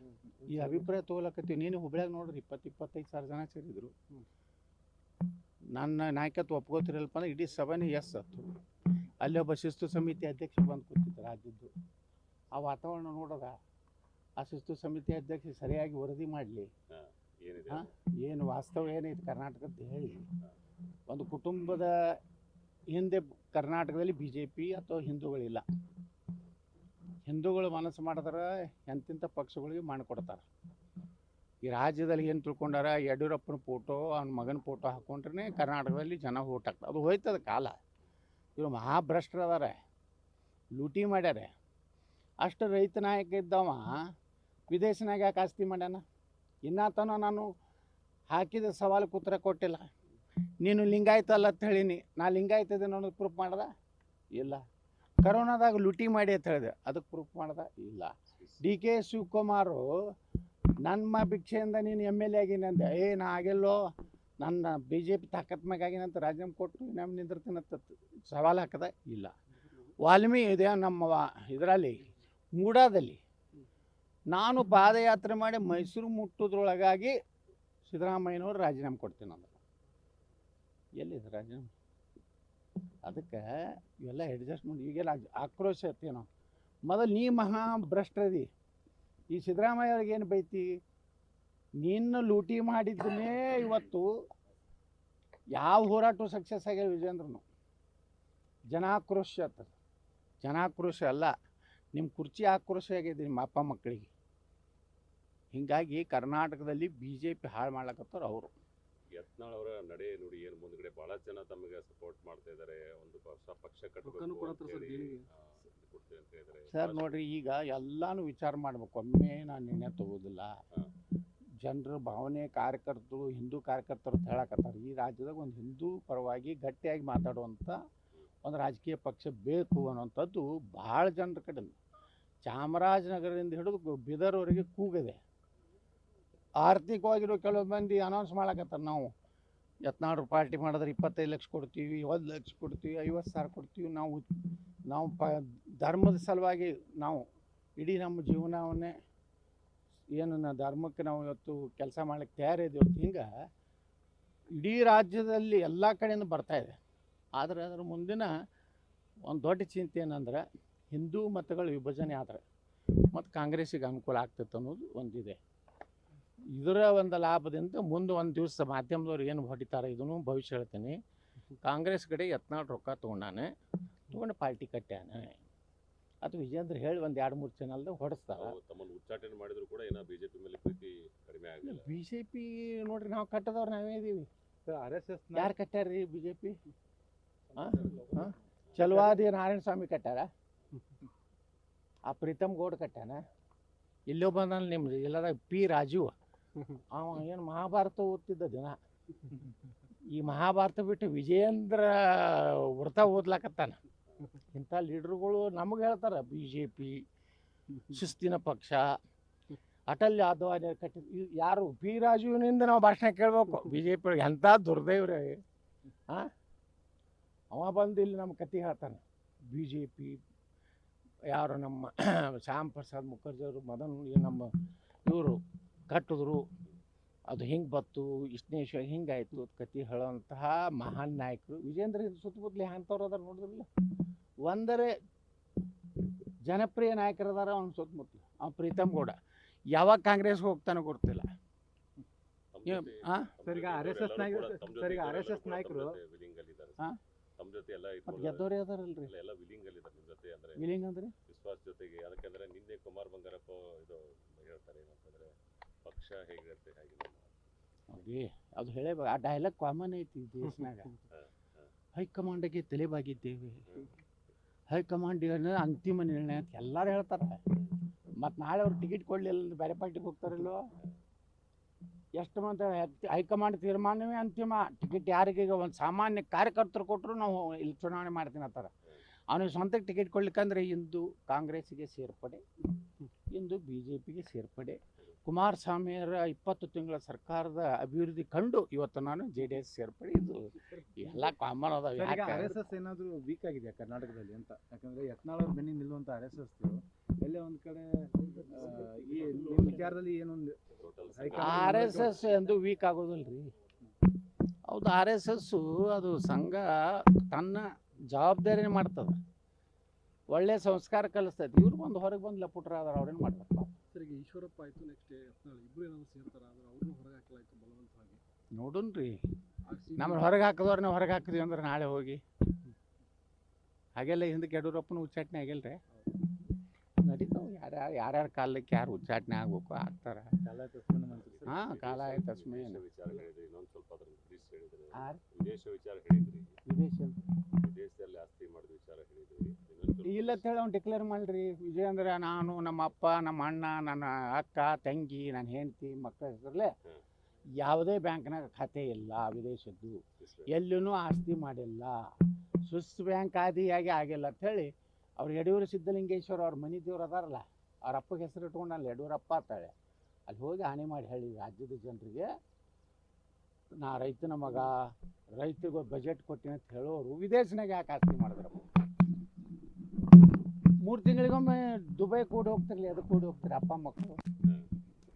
ಈ ಅಭಿಪ್ರಾಯ ತಗೊಳಕತ್ತೀವಿ ನೀನು ಹುಬ್ಳ್ಯಾಗ ನೋಡ್ರಿ ಇಪ್ಪತ್ತು ಇಪ್ಪತ್ತೈದು ಸಾವಿರ ಜನ ಸೇರಿದ್ರು. ನನ್ನ ನಾಯಕತ್ವ ಒಪ್ಕೋತಿರಲ್ಪ ಅಂದ್ರೆ ಇಡೀ ಸಭೆನೇ ಎಸ್ ಅತ್ತು ಅಲ್ಲಿ ಒಬ್ಬ ಶಿಸ್ತು ಸಮಿತಿ ಅಧ್ಯಕ್ಷ ಬಂದು ಕೂತಿದ್ದ ರಾಜ್ಯದ್ದು. ಆ ವಾತಾವರಣ ನೋಡೋದ ಆ ಶಿಸ್ತು ಸಮಿತಿ ಅಧ್ಯಕ್ಷ ಸರಿಯಾಗಿ ವರದಿ ಮಾಡಲಿ. ಹಾ? ಏನು ವಾಸ್ತವ ಏನೈತೆ ಕರ್ನಾಟಕದ ಹೇಳಿ. ಒಂದು ಕುಟುಂಬದ ಹಿಂದೆ ಕರ್ನಾಟಕದಲ್ಲಿ ಬಿ ಜೆ ಪಿ ಅಥವಾ ಹಿಂದೂಗಳಿಲ್ಲ. ಹಿಂದೂಗಳು ಮನಸ್ಸು ಮಾಡಿದ್ರೆ ಎಂತಿಂಥ ಪಕ್ಷಗಳಿಗೆ ಮಾಡಿಕೊಡ್ತಾರೆ ಈ ರಾಜ್ಯದಲ್ಲಿ ಏನು ತಿಳ್ಕೊಂಡಾರ, ಯಡಿಯೂರಪ್ಪನ ಫೋಟೋ ಅವ್ನ ಮಗನ ಫೋಟೋ ಹಾಕೊಂಡ್ರೆ ಕರ್ನಾಟಕದಲ್ಲಿ ಜನ ಓಟ್ ಹಾಕ್ತಾರೆ ಅದು ಹೋಯ್ತದ ಕಾಲ. ಇವರು ಮಹಾಭ್ರಷ್ಟರು ಅದಾರೆ ಲೂಟಿ ಮಾಡ್ಯಾರೆ. ಅಷ್ಟು ರೈತ ನಾಯಕ ಇದ್ದವ, ವಿದೇಶನಾಗ ಯಾಕೆ ಆಸ್ತಿ ಮಾಡ್ಯಾನ? ಇನ್ನತನ ನಾನು ಹಾಕಿದ ಸವಾಲು ಉತ್ತರ ಕೊಟ್ಟಿಲ್ಲ. ನೀನು ಲಿಂಗಾಯತ ಅಲ್ಲ ಅಂತ ಹೇಳೀನಿ. ನಾ ಲಿಂಗಾಯತ ಪ್ರೂಫ್ ಮಾಡ್ದ? ಇಲ್ಲ. ಕರೋನಾದಾಗ ಲೂಟಿ ಮಾಡಿ ಅಂತ ಹೇಳಿದೆ. ಅದಕ್ಕೆ ಪ್ರೂಫ್ ಮಾಡ್ದ, ಇಲ್ಲ. ಡಿ ಕೆ ಶಿವಕುಮಾರು, ನನ್ನ ಭಿಕ್ಷೆಯಿಂದ ನೀನು ಎಂ ಎಲ್ ಎ ಆಗಿನಂತೆ ಏ, ನಾ ಆಗಿಲ್ಲೋ. ನನ್ನ ಬಿ ಜೆ ಪಿ ತಾಕತ್ ಮ್ಯಾಗ ಆಗಿನಂತ ರಾಜೀನಾಮೆ ಕೊಟ್ಟು ನಮ್ಮ ನಿಂದಿರ್ತೀನಂತ ಸವಾಲು ಹಾಕದ, ಇಲ್ಲ. ವಾಲ್ಮೀಕಿ ಇದೆ ನಮ್ಮ ಇದರಲ್ಲಿ, ಮೂಡಾದಲ್ಲಿ. ನಾನು ಪಾದಯಾತ್ರೆ ಮಾಡಿ ಮೈಸೂರು ಮುಟ್ಟೋದ್ರೊಳಗಾಗಿ ಸಿದ್ದರಾಮಯ್ಯನವರು ರಾಜೀನಾಮೆ ಕೊಡ್ತೀನಿ ಅಂದರು. ಎಲ್ಲಿದೆ ರಾಜೀನಾಮೆ? ಅದಕ್ಕೆ ಇವೆಲ್ಲ ಅಡ್ಜಸ್ಟ್ಮೆಂಟ್ ಈಗೆಲ್ಲ ಆಕ್ರೋಶ ಇರ್ತೀವಿ ನಾವು. ಮೊದಲು ನೀ ಮಹಾ ಭ್ರಷ್ಟ್ರದಿ ಈ ಸಿದ್ದರಾಮಯ್ಯ ಅವ್ರಿಗೆ ಏನು ಬೈತಿ? ನಿನ್ನ ಲೂಟಿ ಮಾಡಿದ್ದನ್ನೇ ಇವತ್ತು ಯಾವ ಹೋರಾಟ ಸಕ್ಸಸ್ ಆಗ್ಯಾವ ವಿಜೇಂದ್ರನು ಜನಾಕ್ರೋಶ ಆತದ. ಜನಾಕ್ರೋಶ ಅಲ್ಲ ನಿಮ್ಮ ಕುರ್ಚಿ ಆಕ್ರೋಶ ಆಗಿದೆ ನಿಮ್ಮ ಅಪ್ಪ ಮಕ್ಕಳಿಗೆ. ಹೀಗಾಗಿ ಕರ್ನಾಟಕದಲ್ಲಿ ಬಿ ಜೆ ಪಿ ಹಾಳು ಮಾಡ್ಲಕತ್ತಾರ ಅವರು. ಯತ್ನಾಳ್ ಅವರ ನಡೆ ನುಡಿ ಏನು ಮುಂದ್ಗಡೆ ಬಹಳ ಜನ ತಮಗೆ ಸಪೋರ್ಟ್ ಮಾಡ್ತಾ ಇದ್ದಾರೆ ಒಂದು ಹೊಸ ಪಕ್ಷ ಕಟ್ಟಬೇಕು ರೊಕ್ಕನೂ ಅಂತ ಸರ್ ಹೇಳಿ, ಆ, ಇದು ಕೊಡ್ತೀವಿ ಅಂತ ಹೇಳಿದ್ದಾರೆ ಸರ್ ನೋಡ್ರಿ ಈಗ ಎಲ್ಲಾನು ವಿಚಾರ ಮಾಡ್ಬೇಕು. ಒಮ್ಮೆ ನಾನು ನಿರ್ಣಯ ತಗೋದಿಲ್ಲ. ಹಾ. ಜನರ ಭಾವನೆ ಕಾರ್ಯಕರ್ತರು ಹಿಂದೂ ಕಾರ್ಯಕರ್ತರು ಅಂತ ಹೇಳಕತ್ತಾರೆ. ಈ ರಾಜ್ಯದಾಗ ಒಂದು ಹಿಂದೂ ಪರವಾಗಿ ಗಟ್ಟಿಯಾಗಿ ಮಾತಾಡುವಂಥ ಒಂದು ರಾಜಕೀಯ ಪಕ್ಷ ಬೇಕು ಅನ್ನೋಂಥದ್ದು ಭಾಳ ಜನರ ಕಡೆ ಚಾಮರಾಜನಗರದಿಂದ ಹಿಡಿದು ಬೀದರ್ವರೆಗೆ ಕೂಗಿದೆ. ಆರ್ಥಿಕವಾಗಿರೋ ಕೆಲವು ಮಂದಿ ಅನೌನ್ಸ್ ಮಾಡಕತ್ತಾರೆ ನಾವು. ಎತ್ನಾಡ್ರು ಪಾರ್ಟಿ ಮಾಡಿದ್ರೆ ಇಪ್ಪತ್ತೈದು ಲಕ್ಷ ಕೊಡ್ತೀವಿ ಒಂದು ಲಕ್ಷ ಕೊಡ್ತೀವಿ, ಐವತ್ತು ಸಾವಿರ ಕೊಡ್ತೀವಿ. ನಾವು ನಾವು ಪ, ಧರ್ಮದ ಸಲುವಾಗಿ ನಾವು ಇಡೀ ನಮ್ಮ ಜೀವನವನ್ನೇ ಏನು ನಾ ಧರ್ಮಕ್ಕೆ ನಾವು ಇವತ್ತು ಕೆಲಸ ಮಾಡ್ಲಿಕ್ಕೆ ತಯಾರಿದ್ದೀವಿ ಹಿಂಗೆ ಇಡೀ ರಾಜ್ಯದಲ್ಲಿ ಎಲ್ಲ ಕಡೆಯಿಂದ ಬರ್ತಾ ಇದೆ. ಆದರೆ ಅದರ ಮುಂದಿನ ಒಂದು ದೊಡ್ಡ ಚಿಂತೆ ಏನಂದ್ರೆ ಹಿಂದೂ ಮತಗಳ ವಿಭಜನೆ ಆದರೆ ಮತ್ತು ಕಾಂಗ್ರೆಸ್ಸಿಗೆ ಅನುಕೂಲ ಆಗ್ತೈತೆ ಅನ್ನೋದು ಒಂದಿದೆ. ಇದರ ಒಂದು ಲಾಭದಿಂದ ಮುಂದೆ ಒಂದು ದಿವಸ ಮಾಧ್ಯಮದವ್ರು ಏನು ಹೊಡಿತಾರೆ ಇದನ್ನು ಭವಿಷ್ಯ ಹೇಳ್ತೀನಿ. ಕಾಂಗ್ರೆಸ್ ಕಡೆ ಯತ್ನಾಳ್ ರೊಕ್ಕ ತೊಗೊಂಡಾನೆ ತೊಗೊಂಡು ಪಾರ್ಟಿ ಕಟ್ಟ್ಯಾನೆ. ಅದು ವಿಜೇಂದ್ರ ಹೇಳಿ ಒಂದು ಎರಡು ಮೂರು ಚಾನಲ್ದಾಗ ಹೊಡೆಸ್ತಾರೆ. ತಮ್ಮನ್ನು ಉಚ್ಚಾಟನೆ ಮಾಡಿದ್ರು ಕೂಡ ಏನೋ ಬಿಜೆಪಿ ಮೇಲೆ ಪ್ರೀತಿ ಕಡಿಮೆ ಆಗಿಲ್ಲ ಬಿ ಜೆ ಪಿ ನೋಡ್ರಿ ನಾವು ಕಟ್ಟದವ್ರು ನಾವೇ ಇದೀವಿ. ಆರ್ ಎಸ್ ಎಸ್ ಯಾರು ಕಟ್ಟ್ಯಾರ್ರಿ ಬಿ ಜೆ ಪಿ ಹಾಂ? ಚಲವಾದಿ ನಾರಾಯಣ ಸ್ವಾಮಿ ಕಟ್ಟಾರ ಆ ಪ್ರೀತಮ್ ಗೌಡ್ ಕಟ್ಟಾನ ಇಲ್ಲೋ ಬಂದಾನ ನಿಮ್ದು ಇಲ್ಲದ ಪಿ ರಾಜು ಅವ ಏನು ಮಹಾಭಾರತ ಓದ್ತಿದ್ದ ದಿನ. ಈ ಮಹಾಭಾರತ ಬಿಟ್ಟು ವಿಜಯೇಂದ್ರ ವೃತ ಓದ್ಲಾಕತ್ತಾನ. ಇಂಥ ಲೀಡ್ರುಗಳು ನಮಗೆ ಹೇಳ್ತಾರೆ ಬಿ ಜೆ ಪಿ ಶಿಸ್ತಿನ ಪಕ್ಷ, ಅಟಲ್ ಯಾದವ್ ಕಟ್ಟಿ ಯಾರು ಪಿ ರಾಜುವಿನಿಂದ ನಾವು ಭಾಷಣ ಕೇಳಬೇಕು. ಬಿ ಜೆ ಪಿ ಎಂಥ ದುರ್ದೈವ್ರಿ ಅವ ಬಂದು ಇಲ್ಲಿ ನಮ್ಮ ಕತೆ ಹೇಳ್ತಾನೆ. ಬಿ ಜೆ ಪಿ ಯಾರು ನಮ್ಮ ಶ್ಯಾಮ್ ಪ್ರಸಾದ್ ಮುಖರ್ಜಿ ಅವರು, ಮದನ್ ನಮ್ಮ ಇವರು ಕಟ್ಟಿದ್ರು. ಅದು ಹಿಂಗೆ ಬತ್ತು ಇಷ್ಟನೇಶ್ವ ಹಿಂಗಾಯ್ತು ಕತಿ ಹೇಳೋಂತಹ ಮಹಾನ್ ನಾಯಕರು. ವಿಜೇಂದ್ರ ಸುತ್ತಮುತ್ತಲಿ ಅಂಥವ್ರು ಅದಾರ ನೋಡಿದ್ರಲ್ಲ ಒಂದರೆ ಜನಪ್ರಿಯ ನಾಯಕರದಾರ ಅವ್ನ ಸುತ್ತಮುತ್ತಲು ಅವ್ನು ಪ್ರೀತಮ್ ಗೌಡ. ಯಾವಾಗ ಕಾಂಗ್ರೆಸ್ಗೆ ಹೋಗ್ತಾನೋ ಗೊತ್ತಿಲ್ಲ. ಹಾಂ ಏ- ಆರ್ ಎಸ್ ಎಸ್ ನಾಯಕರು- ಕೂಡ ತಮ್ಮ ಸರ್, ಈಗ ಜೊತೆ RSS ಇದ್ದವರೆಲ್ಲರೂ ಕೂಡ ನಾಯಕರು- ತಮ್ಮ ಜೊತೆ ಎಲ್ಲ ಗೆದ್ದವ್ರು ಯಾವ್ದಾರಲ್ರಿ ಎಲ್ಲ ವಿಲಿಂಗ್ ಅಲ್ಲಿದ್ದಾರೆ ನಿಮ್ಮ ಜೊತೆ ಅಂದ್ರೆ ವಿಲಿಂಗ್ ಅಂದ್ರೆ? ವಿಶ್ವಾಸ ಜೊತೆಗೆ ಯಾಕಂದ್ರೆ ನಿನ್ನೆ ಕುಮಾರ್ ಬಂಗಾರಪ್ಪ ಇದು ಹೇಳ್ತಾರೆ ಏನಂತಂದ್ರೆ ಪಕ್ಷ ಹೇಗಿರುತ್ತೆ ನೋಡಿ ಅದು ಹೇಳೇ ಆ ಡೈಲಾಗ್ ಕಾಮನ್ ಐತಿ ದೇಶನಾಗ. ಹೈಕಮಾಂಡ್ಗೆ ತಲೆಬಾಗಿದ್ದೇವೆ. ಹೈಕಮಾಂಡ್ ಅಂತಿಮ ನಿರ್ಣಯ ಅಂತ ಎಲ್ಲರೂ ಹೇಳ್ತಾರೆ. ಮತ್ತು ನಾಳೆ ಅವ್ರು ಟಿಕೆಟ್ ಕೊಡಲಿಲ್ಲ ಬೇರೆ ಪಾರ್ಟಿಗೆ ಹೋಗ್ತಾರಲ್ಲೋ? ಎಷ್ಟು ಮಂದಿ ಹೈಕಮಾಂಡ್ ತೀರ್ಮಾನವೇ ಅಂತಿಮ. ಟಿಕೆಟ್ ಯಾರಿಗೆ ಒಂದ್ ಒಂದು ಸಾಮಾನ್ಯ ಕಾರ್ಯಕರ್ತರು ಕೊಟ್ಟರು ನಾವು ಇಲ್ಲಿ ಚುನಾವಣೆ ಮಾಡ್ತೀನಿ ಅಂತಾರೆ. ಅವನಿಗೆ ಸ್ವಂತಕ್ಕೆ ಟಿಕೆಟ್ ಕೊಡ್ಲಿಕ್ಕಂದ್ರೆ ಇಂದು ಕಾಂಗ್ರೆಸ್ಗೆ ಸೇರ್ಪಡೆ ಇಂದು ಬಿ ಜೆ ಪಿಗೆ ಸೇರ್ಪಡೆ. ಕುಮಾರಸ್ವಾಮಿಯವರ ಇಪ್ಪತ್ತು ತಿಂಗಳ ಸರ್ಕಾರದ ಅಭಿವೃದ್ಧಿ ಕಂಡು ಇವತ್ತು ನಾನು ಜೆ ಡಿ ಎಸ್ ಸೇರ್ಪಡೆ. ಇದು ಎಲ್ಲ ಕಾಮನ್ ಅದಾವ. ಆರ್ ಎಸ್ ಎಸ್ ಏನಾದರೂ ವೀಕ್ ಆಗಿದೆಯಾ ಕರ್ನಾಟಕದಲ್ಲಿ ಅಂತ? ಯಾಕಂದ್ರೆ ಯತ್ನಾಳ ಬೆನ್ನಿ ನಿಲ್ಲುವಂಥ ನಿಲ್ಲುವಂತ ಆರ್ ಎಸ್ ಎಸ್ ಎಲ್ಲೇ ಒಂದು ಕಡೆ ಈ ವಿಚಾರದಲ್ಲಿ ಏನೊಂದು ಆರ್ ಎಸ್ ಎಸ್ ಎಂದು ವೀಕ್ ಆಗೋದಿಲ್ಲ ರೀ ಹೌದು ಆರ್ ಎಸ್ ಎಸ್ಸು ಅದು ಸಂಘ ತನ್ನ ಜವಾಬ್ದಾರಿನೇ ಮಾಡ್ತದೆ. ಒಳ್ಳೆ ಸಂಸ್ಕಾರ ಕಲಿಸ್ತೈತಿ. ಇವ್ರು ಬಂದು ಹೊರಗೆ ಬಂದು ಲಪುಟ್ರ ಆದ್ರೆ ಅವ್ರೇನು ಮಾಡ್ತಾರೆ? ಸರ್ ಈಗ ಈಶ್ವರಪ್ಪ ಆಯ್ತು ನೆಕ್ಸ್ಟ್ ಯತ್ನಾಳ್. ಇಬ್ರು ಏನಾದ್ರು ಸೇರ್ತಾರ ಆದ್ರೆ ಅವ್ರನ್ನೂ ಹೊರಗೆ ಹಾಕಲಾಯ್ತು ಬಲವಂತವಾಗಿ ನೋಡುನ್ರಿ. ರೀ ಸಿ ಹೊರಗೆ ಹಾಕಿದವ್ರನ್ನ ಹೊರಗೆ ಹಾಕಿದ್ವಿ ಅಂದ್ರೆ ನಾಳೆ ಹೋಗಿ. ಹಾಗೆಲ್ಲ ಹಿಂದಕ್ಕೆ ಯಡಿಯೂರಪ್ಪನ ಉಚ್ಚಾಟನೆ ಆಗಿಲ್ಲ ನಡೀತಾವ ಯಾರ್ಯಾರು ಯಾರ್ಯಾರ ಕಾಲಕ್ಕೆ ಯಾರು ಉಚ್ಚಾಟನೆ ಆಗ್ಬೇಕು ಆಗ್ತಾರೆ. ಹಾಂ ಕಾಲ ತಸ್ಮೈ ವಿದೇಶ ವಿಚಾರ ಹೇಳಿದ್ರಿ ಇನ್ನೊಂದು ಸ್ವಲ್ಪ ಅದ್ರ ಬ್ರೀಫ್ ಹೇಳಿದ್ರಿ ಆರ್? ವಿದೇಶ ವಿಚಾರ ಹೇಳಿದ್ರಿ ವಿದೇಶ ವಿದೇಶದಲ್ಲಿ ಆಸ್ತಿ ಮಾಡಿದ ವಿಚಾರ ಹೇಳಿದ್ರಿ ಇಲ್ಲ ಅಂತ ಹೇಳಿ ಅವ್ನು ಡಿಕ್ಲೇರ್ ಮಾಡ್ರಿ ವಿಜಯೇಂದ್ರ ನಾನು ನಮ್ಮ ಅಪ್ಪ ನಮ್ಮ ಅಣ್ಣ ನನ್ನ ಅಕ್ಕ ತಂಗಿ ನನ್ನ ಹೆಂಡತಿ ಮಕ್ಕಳ ಹೆಸರಲ್ಲೇ. ಯಾವುದೇ ಬ್ಯಾಂಕ್ನಾಗ ಖಾತೆ ಇಲ್ಲ ವಿದೇಶದ್ದು. ಎಲ್ಲೂ ಆಸ್ತಿ ಮಾಡಿಲ್ಲ ಸ್ವಿಸ್ ಬ್ಯಾಂಕ್ ಆದಿಯಾಗಿ ಆಗಿಲ್ಲ ಅಂತ ಹೇಳಿ ಅವ್ರು ಯಡಿಯೂರು ಸಿದ್ಧಲಿಂಗೇಶ್ವರ ಅವ್ರ ಮನೆ ದೇವ್ರು ಅದಾರಲ್ಲ, ಅವ್ರ ಅಪ್ಪಗೆ ಹೆಸರು ಇಟ್ಕೊಂಡು ಅಲ್ಲಿ ಯಡಿಯೂರಪ್ಪ ಅಂತಾಳೆ ಅಲ್ಲಿ ಹೋಗಿ ಹಾನಿ ಮಾಡಿ ಹೇಳಿ ರಾಜ್ಯದ ಜನರಿಗೆ, ನಾ ರೈತನ ಮಗ, ರೈತರಿಗೆ ಬಜೆಟ್ ಕೊಟ್ಟಿನಿ ಅಂತ ಹೇಳೋರು ವಿದೇಶನಾಗ ಯಾಕೆ ಆಸ್ತಿ ಮಾಡಿದ್ರಪ್ಪ ಮೂರು ತಿಂಗಳಿಗೊಮ್ಮೆ ದುಬೈ ಕೂಡ ಹೋಗ್ತಿರ್ಲಿ ಅದಕ್ಕೆ ಕೂಡ ಹೋಗ್ತಾರೆ ಅಪ್ಪ, ಮಕ್ಕಳು?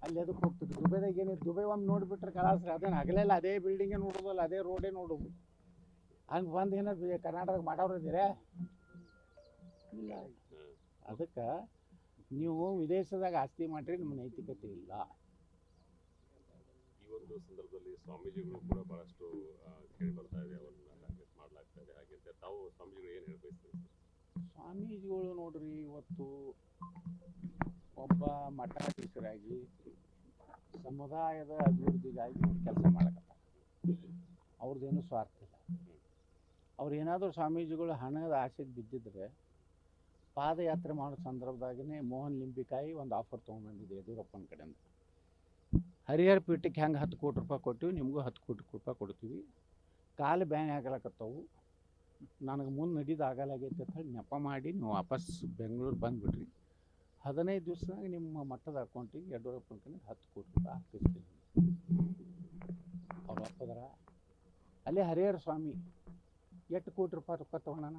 ಅಲ್ಲಿ ಅದಕ್ಕೆ ಹೋಗ್ತಿದ್ರು ದುಬೈದಾಗ ಏನಿದೆ? ದುಬೈ ಒಮ್ಮೆ ನೋಡಿಬಿಟ್ರೆ ಕಲಾಸ್ರಿ ಅದೇನು ಹಗಲೆಲ್ಲ ಅದೇ ಬಿಲ್ಡಿಂಗೇ ನೋಡೋದಲ್ಲ, ಅದೇ ರೋಡೇ ನೋಡೋದು. ಹಂಗೆ ಬಂದು ಏನಾದ್ರು ಕರ್ನಾಟಕ ಮಾಡೋರು ಇದ್ದೀರಾ ಇಲ್ಲ. ಅದಕ್ಕೆ ನೀವು ವಿದೇಶದಾಗ ಆಸ್ತಿ ಮಾಡ್ರಿ ನಿಮ್ಮ ನೈತಿಕತೆ ಇಲ್ಲ. ಈ ಒಂದು ಸಂದರ್ಭದಲ್ಲಿ ಸ್ವಾಮೀಜಿಗಳು ಕೂಡ ಬಹಳಷ್ಟು ಕೇಳಿ ಬರ್ತಾ ಇದೆ ಅವರನ್ನ ಟಾರ್ಗೆಟ್ ಮಾಡಲಾಗ್ತಾ ಇದೆ. ಹಾಗೆ ತಾವು ಸ್ವಾಮೀಜಿಗಳು ಏನು ಹೇಳ್ಬೇಕು ಸ್ವಾಮೀಜಿಗಳು ನೋಡ್ರಿ ಇವತ್ತು ಒಬ್ಬ ಮಠಾಧೀಶರಾಗಿ ಸಮುದಾಯದ ಅಭಿವೃದ್ಧಿಗಾಗಿ ಕೆಲಸ ಮಾಡಕತ್ತ ಅವ್ರದ್ದೇನು ಸ್ವಾರ್ಥ ಇಲ್ಲ. ಅವ್ರು ಏನಾದರೂ ಸ್ವಾಮೀಜಿಗಳು ಹಣದ ಆಸೆಗೆ ಬಿದ್ದಿದ್ರೆ ಪಾದಯಾತ್ರೆ ಮಾಡೋ ಸಂದರ್ಭದಾಗನೇ ಮೋಹನ್ ಲಿಂಬಿಕಾಯಿ ಒಂದು ಆಫರ್ ತೊಗೊಂಡ್ಬಂದಿದೆ ಯಡಿಯೂರಪ್ಪನ ಕಡೆಯಿಂದ. ಹರಿಹರ ಪೀಠಕ್ಕೆ ಹೆಂಗೆ ಹತ್ತು ಕೋಟಿ ರೂಪಾಯಿ ಕೊಟ್ಟಿವಿ, ನಿಮಗೂ ಹತ್ತು ಕೋಟಿ ರೂಪಾಯಿ ಕೊಡ್ತೀವಿ. ಕಾಲು ಬ್ಯಾನ್ ಆಗಲಕತ್ತವು. ನನಗೆ ಮುಂದೆ ನಡೀದು ಆಗಲಾಗೈತೆ ಅಂತ ಹೇಳಿ ನೆಪ ಮಾಡಿ ನೀವು ವಾಪಸ್ ಬೆಂಗಳೂರು ಬಂದುಬಿಟ್ರಿ. ಹದಿನೈದು ದಿವಸದಾಗ ನಿಮ್ಮ ಮಟ್ಟದ ಅಕೌಂಟಿಗೆ ಯಡಿಯೂರಪ್ಪನ ಕಡೆ ಹತ್ತು ಕೋಟಿ ರೂಪಾಯಿ ಹಾಕಿರ್ತೀನಿ ಅವ್ರು ಒಪ್ಪದ್ರ? ಅಲ್ಲೇ ಹರಿಹರ ಸ್ವಾಮಿ, ಎಷ್ಟು ಕೋಟಿ ರೂಪಾಯಿ ರೊಕ್ಕ ತೊಗೊಂಡಾನ?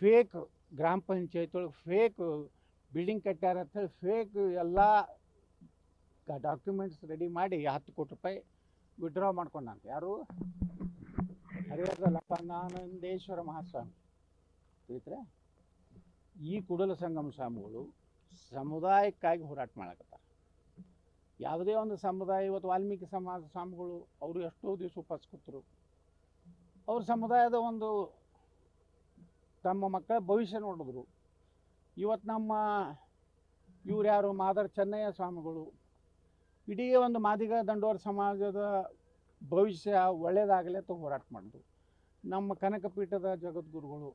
ಫೇಕ್ ಗ್ರಾಮ ಪಂಚಾಯತ್ ಒಳಗೆ ಫೇಕ್ ಬಿಲ್ಡಿಂಗ್ ಕಟ್ಟ್ಯಾರ ಅಂತೇಳಿ ಫೇಕ್ ಎಲ್ಲ ಡಾಕ್ಯುಮೆಂಟ್ಸ್ ರೆಡಿ ಮಾಡಿ ಹತ್ತು ಕೋಟಿ ರೂಪಾಯಿ ವಿಡ್ರಾ ಮಾಡ್ಕೊಂಡಂತೆ ಯಾರು? ಹರಿಹರದ ನಾನಂದೇಶ್ವರ ಮಹಾಸ್ವಾಮಿ. ಈ ಕುಡಲ ಸಂಗಮ ಸ್ವಾಮಿಗಳು ಸಮುದಾಯಕ್ಕಾಗಿ ಹೋರಾಟ ಮಾಡಕತ್ತಾರ. ಯಾವುದೇ ಒಂದು ಸಮುದಾಯ, ಇವತ್ತು ವಾಲ್ಮೀಕಿ ಸಮಾಜ ಸ್ವಾಮಿಗಳು ಅವರು ಎಷ್ಟೋ ದಿವಸ ಉಪಾಸ ಕೂತರು. ಅವ್ರ ಸಮುದಾಯದ ಒಂದು ತಮ್ಮ ಮಕ್ಕಳ ಭವಿಷ್ಯ ನೋಡಿದ್ರು. ಇವತ್ತು ನಮ್ಮ ಇವ್ರು ಯಾರು? ಮಾದರ್ ಚೆನ್ನಯ್ಯ ಸ್ವಾಮಿಗಳು. ಇಡೀ ಒಂದು ಮಾದಿಗ ದಂಡೋರ ಸಮಾಜದ ಭವಿಷ್ಯ ಒಳ್ಳೇದಾಗಲೇ ಅಂತ ಹೋರಾಟ ಮಾಡಿದ್ರು. ನಮ್ಮ ಕನಕ ಪೀಠದ ಜಗದ್ಗುರುಗಳು.